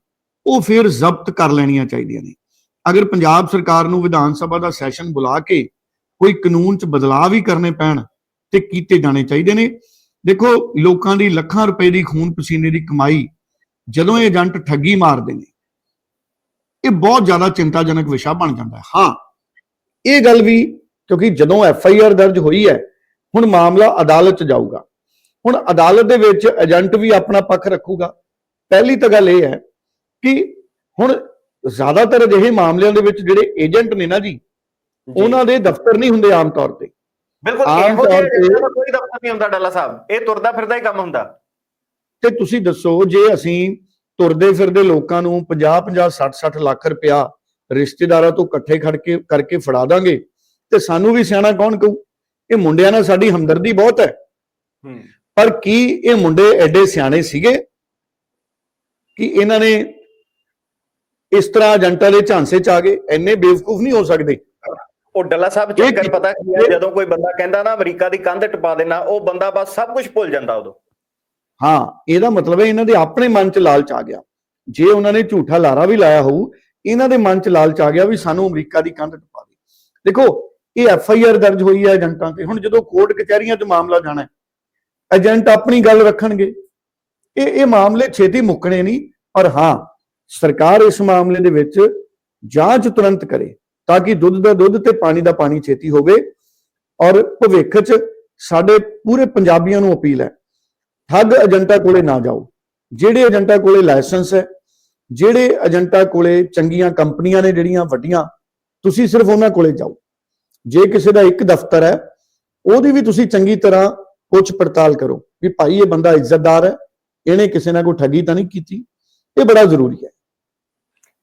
ਉਹ ਫਿਰ ਜ਼ਬਤ ਕਰ ਲੈਣੀਆਂ ਚਾਹੀਦੀਆਂ ਨੇ। ਅਗਰ ਪੰਜਾਬ ਸਰਕਾਰ ਨੂੰ ਵਿਧਾਨ ਸਭਾ ਦਾ ਸੈਸ਼ਨ ਬੁਲਾ ਕੇ ਕੋਈ ਕਾਨੂੰਨ 'ਚ ਬਦਲਾਅ ਵੀ ਕਰਨੇ ਪੈਣ ਤੇ ਕੀਤੇ ਜਾਣੇ ਚਾਹੀਦੇ ਨੇ, ਦੇਖੋ ਲੋਕਾਂ ਦੀ ਲੱਖਾਂ ਰੁਪਏ ਦੀ ਖੂਨ ਪਸੀਨੇ ਦੀ ਕਮਾਈ ਜਦੋਂ ਇਹ ਏਜੰਟ ਠੱਗੀ ਮਾਰਦੇ ਨੇ, ਇਹ ਬਹੁਤ ਜ਼ਿਆਦਾ ਚਿੰਤਾਜਨਕ ਵਿਸ਼ਾ ਬਣ ਜਾਂਦਾ ਹੈ। ਹਾਂ, ਇਹ ਗੱਲ ਵੀ ਕਿਉਂਕਿ ਜਦੋਂ ਐਫ ਆਈ ਆਰ ਦਰਜ ਹੋਈ ਹੈ, ਹੁਣ ਮਾਮਲਾ ਅਦਾਲਤ 'ਚ ਜਾਊਗਾ। ਹੁਣ ਅਦਾਲਤ ਦੇ ਵਿੱਚ ਏਜੰਟ ਵੀ ਆਪਣਾ ਪੱਖ ਰੱਖੂਗਾ। ਪਹਿਲੀ ਤਾਂ ਗੱਲ ਇਹ ਹੈ ਕਿ ਹੁਣ ਜ਼ਿਆਦਾਤਰ ਅਜਿਹੇ ਮਾਮਲਿਆਂ ਦੇ ਵਿੱਚ ਜਿਹੜੇ ਏਜੰਟ ਨੇ ਨਾ ਜੀ ਉਹਨਾਂ ਦੇ ਦਫ਼ਤਰ ਨਹੀਂ ਹੁੰਦੇ ਆਮ ਤੌਰ ਤੇ। ਬਿਲਕੁਲ ਇਹੋ ਜਿਹੇ ਤੇ- ਏਜੰਟਾਂ ਦਾ ਕੋਈ ਦਫ਼ਤਰ ਨਹੀਂ ਹੁੰਦਾ ਡੱਲਾ ਸਾਹਿਬ। ਇਹ ਤੁਰਦਾ ਫਿਰਦਾ ਹੀ ਕੰਮ ਹੁੰਦਾ। ਤੇ ਤੁਸੀਂ ਦੱਸੋ ਜੇ ਅਸੀਂ ਤੁਰਦੇ ਫਿਰਦੇ ਲੋਕਾਂ ਨੂੰ 50 50 60 60 ਲੱਖ ਰੁਪਇਆ ਰਿਸ਼ਤੇਦਾਰਾਂ ਤੋਂ ਇਕੱਠੇ ਖੜ ਕੇ ਕਰਕੇ ਫੜਾ ਦਾਂਗੇ ਤੇ ਸਾਨੂੰ ਵੀ ਸਿਆਣਾ ਕੌਣ ਕਹੂ? ਇਹ ਮੁੰਡਿਆਂ ਨਾਲ ਸਾਡੀ ਹਮਦਰਦੀ ਬਹੁਤ ਹੂੰ। ਪਰ ਕੀ ਇਹ ਮੁੰਡੇ ਐਡੇ ਸਿਆਣੇ ਸੀਗੇ ਕਿ ਇਹਨਾਂ ਨੇ ਇਸ ਤਰ੍ਹਾਂ ਏਜੰਟਾਂ ਦੇ ਝਾਂਸੇ ਚ ਆ ਗਏ ਇੰਨੇ ਬੇਵਕੂਫ ਨਹੀਂ ਹੋ ਸਕਦੇ। ਉਹ ਡੱਲਾ ਸਾਹਿਬ ਚੱਕਰ ਪਤਾ ਕੀ ਹੈ? ਜਦੋਂ ਕੋਈ ਬੰਦਾ ਕਹਿੰਦਾ ਨਾ ਅਮਰੀਕਾ ਦੀ ਕੰਧ ਟਪਾ ਦੇਣਾ ਉਹ ਬੰਦਾ ਬਸ ਸਭ ਕੁਝ ਭੁੱਲ ਜਾਂਦਾ ਉਦੋਂ। ਹਾਂ ਇਹਦਾ ਮਤਲਬ ਹੈ ਇਹਨਾਂ ਦੇ ਆਪਣੇ ਮਨ ਚ ਲਾਲਚ ਆ ਗਿਆ। ਜੇ ਉਹਨਾਂ ਨੇ ਝੂਠਾ ਲਾਰਾ ਵੀ ਲਾਇਆ ਹੋਊ ਇਹਨਾਂ ਦੇ ਮਨ ਚ ਲਾਲਚ ਆ ਗਿਆ ਵੀ ਸਾਨੂੰ ਅਮਰੀਕਾ ਦੀ ਕੰਧ ਟਪਾ ਦੇ। ਦੇਖੋ ਇਹ ਐਫ ਆਈ ਆਰ ਦਰਜ ਹੋਈ ਹੈ ਏਜੰਟਾਂ ਤੇ। ਹੁਣ ਜਦੋਂ ਕੋਰਟ ਕਚਹਿਰੀਆਂ 'ਚ ਮਾਮਲਾ ਜਾਣਾ ਹੈ ਏਜੰਟ ਆਪਣੀ ਗੱਲ ਰੱਖਣਗੇ। ਇਹ ਇਹ ਮਾਮਲੇ ਛੇਤੀ ਮੁੱਕਣੇ ਨਹੀਂ ਪਰ ਹਾਂ ਸਰਕਾਰ ਇਸ ਮਾਮਲੇ ਦੇ ਵਿੱਚ ਜਾਂਚ ਤੁਰੰਤ ਕਰੇ ਤਾਂ ਕਿ ਦੁੱਧ ਦਾ ਦੁੱਧ ਤੇ ਪਾਣੀ ਦਾ ਪਾਣੀ ਛੇਤੀ ਹੋਵੇ ਔਰ ਭਵਿੱਖ 'ਚ ਸਾਡੇ ਪੂਰੇ ਪੰਜਾਬੀਆਂ ਨੂੰ ਅਪੀਲ ਹੈ, ਠੱਗ ਏਜੰਟਾਂ ਕੋਲੇ ਨਾ ਜਾਓ। ਜਿਹੜੇ ਏਜੰਟਾਂ ਕੋਲੇ ਲਾਇਸੈਂਸ ਹੈ, ਜਿਹੜੇ ਏਜੰਟਾਂ ਕੋਲੇ ਚੰਗੀਆਂ ਕੰਪਨੀਆਂ ਨੇ ਜਿਹੜੀਆਂ ਵੱਡੀਆਂ, ਤੁਸੀਂ ਸਿਰਫ ਉਹਨਾਂ ਕੋਲੇ ਜਾਓ। ਜੇ ਕਿਸੇ ਦਾ ਇੱਕ ਦਫ਼ਤਰ ਹੈ, ਉਹਦੀ ਵੀ ਤੁਸੀਂ ਚੰਗੀ ਤਰ੍ਹਾਂ ਪੁੱਛ ਪੜਤਾਲ ਕਰੋ ਵੀ ਭਾਈ ਇਹ ਬੰਦਾ ਇੱਜ਼ਤਦਾਰ ਹੈ, ਇਹਨੇ ਕਿਸੇ ਨਾਲ ਕੋਈ ਠੱਗੀ ਤਾਂ ਨਹੀਂ ਕੀਤੀ? ਇਹ ਬੜਾ ਜ਼ਰੂਰੀ ਹੈ।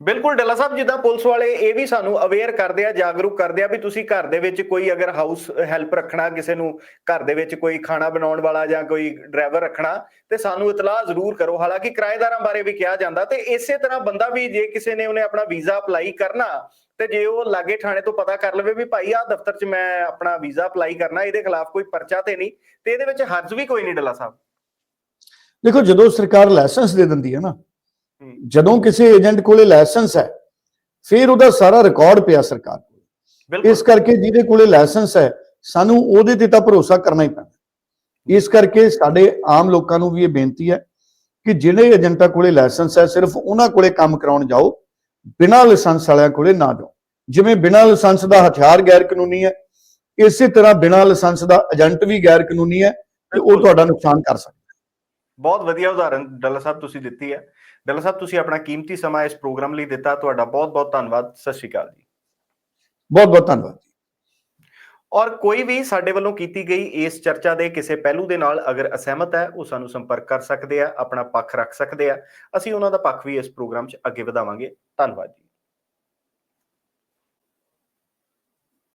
ਬਿਲਕੁਲ ਡੱਲਾ ਸਾਹਿਬ, ਜਿੱਦਾਂ ਪੁਲਿਸ ਵਾਲੇ ਇਹ ਵੀ ਸਾਨੂੰ ਅਵੇਅਰ ਕਰਦੇ ਆ, ਜਾਗਰੂਕ ਕਰਦੇ ਆ ਵੀ ਤੁਸੀਂ ਘਰ ਦੇ ਵਿੱਚ ਕੋਈ ਅਗਰ ਹਾਊਸ ਹੈਲਪ ਰੱਖਣਾ, ਕਿਸੇ ਨੂੰ ਘਰ ਦੇ ਵਿੱਚ ਕੋਈ ਖਾਣਾ ਬਣਾਉਣ ਵਾਲਾ ਜਾਂ ਕੋਈ ਡਰਾਈਵਰ ਰੱਖਣਾ, ਤੇ ਸਾਨੂੰ ਇਤਲਾਹ ਜ਼ਰੂਰ ਕਰੋ। ਹਾਲਾਂਕਿ ਕਿਰਾਏਦਾਰਾਂ ਬਾਰੇ ਵੀ ਕਿਹਾ ਜਾਂਦਾ ਤੇ ਇਸੇ ਤਰ੍ਹਾਂ ਬੰਦਾ ਵੀ ਜੇ ਕਿਸੇ ਨੇ ਉਹਨੇ ਆਪਣਾ ਵੀਜ਼ਾ ਅਪਲਾਈ ਕਰਨਾ, ਤੇ ਜੇ ਉਹ ਲਾਗੇ ਥਾਣੇ ਤੋਂ ਪਤਾ ਕਰ ਲਵੇ ਵੀ ਭਾਈ ਆਹ ਦਫ਼ਤਰ 'ਚ ਮੈਂ ਆਪਣਾ ਵੀਜ਼ਾ ਅਪਲਾਈ ਕਰਨਾ, ਇਹਦੇ ਖਿਲਾਫ ਕੋਈ ਪਰਚਾ ਤੇ ਨਹੀਂ, ਤੇ ਇਹਦੇ ਵਿੱਚ ਹਰਜ ਵੀ ਕੋਈ ਨਹੀਂ ਡੱਲਾ ਸਾਹਿਬ। ਦੇਖੋ ਜਦੋਂ ਸਰਕਾਰ ਲਾਇਸੈਂਸ ਦੇ ਦਿੰਦੀ ਹੈ ਨਾ ਜਦੋਂ ਕਿਸੇ ਏਜੰਟ ਕੋਲੇ ਲਾਇਸੈਂਸ ਹੈ ਫਿਰ ਉਹਦਾ ਸਾਰਾ ਰਿਕਾਰਡ ਪਿਆ ਸਰਕਾਰ ਕੋਲ। ਇਸ ਕਰਕੇ ਜਿਹਦੇ ਕੋਲੇ ਲਾਇਸੈਂਸ ਹੈ ਸਾਨੂੰ ਉਹਦੇ ਤੇ ਤਾਂ ਭਰੋਸਾ ਕਰਨਾ ਹੀ ਪੈਣਾ। ਇਸ ਕਰਕੇ ਸਾਡੇ ਆਮ ਲੋਕਾਂ ਨੂੰ ਵੀ ਇਹ ਬੇਨਤੀ ਹੈ ਕਿ ਜਿਹੜੇ ਏਜੰਟਾਂ ਕੋਲੇ ਲਾਇਸੈਂਸ ਹੈ ਸਿਰਫ ਉਹਨਾਂ ਕੋਲੇ ਕੰਮ ਕਰਾਉਣ ਜਾਓ ਬਿਨਾਂ ਲਾਇਸੈਂਸ ਵਾਲਿਆਂ ਕੋਲੇ ਨਾ ਜਾਓ। ਜਿਵੇਂ ਬਿਨਾਂ ਲਾਇਸੈਂਸ ਦਾ ਹਥਿਆਰ ਗੈਰ ਕਾਨੂੰਨੀ ਹੈ ਇਸੇ ਤਰ੍ਹਾਂ ਬਿਨਾਂ ਲਾਇਸੈਂਸ ਦਾ ਏਜੰਟ ਵੀ ਗੈਰ ਕਾਨੂੰਨੀ ਹੈ ਤੇ ਉਹ। ਤੁਹਾਡਾ ਨੁਕਸਾਨ ਕਰ ਸਕਦਾ। ਬਹੁਤ ਵਧੀਆ ਉਦਾਹਰਨ ਡੱਲਾ ਸਾਹਿਬ ਤੁਸੀਂ ਦਿੱਤੀ ਹੈ। ਡੱਲਾ ਸਾਹਿਬ ਤੁਸੀਂ ਆਪਣਾ ਕੀਮਤੀ ਸਮਾਂ ਇਸ ਪ੍ਰੋਗਰਾਮ ਲਈ ਦਿੱਤਾ ਤੁਹਾਡਾ ਬਹੁਤ ਬਹੁਤ ਧੰਨਵਾਦ ਸਤਿ ਸ਼੍ਰੀ ਅਕਾਲ ਜੀ। ਬਹੁਤ ਬਹੁਤ ਧੰਨਵਾਦ ਔਰ ਕੋਈ ਵੀ ਸਾਡੇ ਵੱਲੋਂ ਕੀਤੀ ਗਈ ਇਸ ਚਰਚਾ ਦੇ ਕਿਸੇ ਪਹਿਲੂ ਦੇ ਨਾਲ ਅਗਰ ਅਸਹਿਮਤ ਹੈ ਉਹ ਸਾਨੂੰ ਸੰਪਰਕ ਕਰ ਸਕਦੇ ਆ ਆਪਣਾ ਪੱਖ ਰੱਖ ਸਕਦੇ ਆ ਅਸੀਂ ਉਹਨਾਂ ਦਾ ਪੱਖ ਵੀ ਇਸ ਪ੍ਰੋਗਰਾਮ 'ਚ ਅੱਗੇ ਵਧਾਵਾਂਗੇ ਧੰਨਵਾਦ ਜੀ।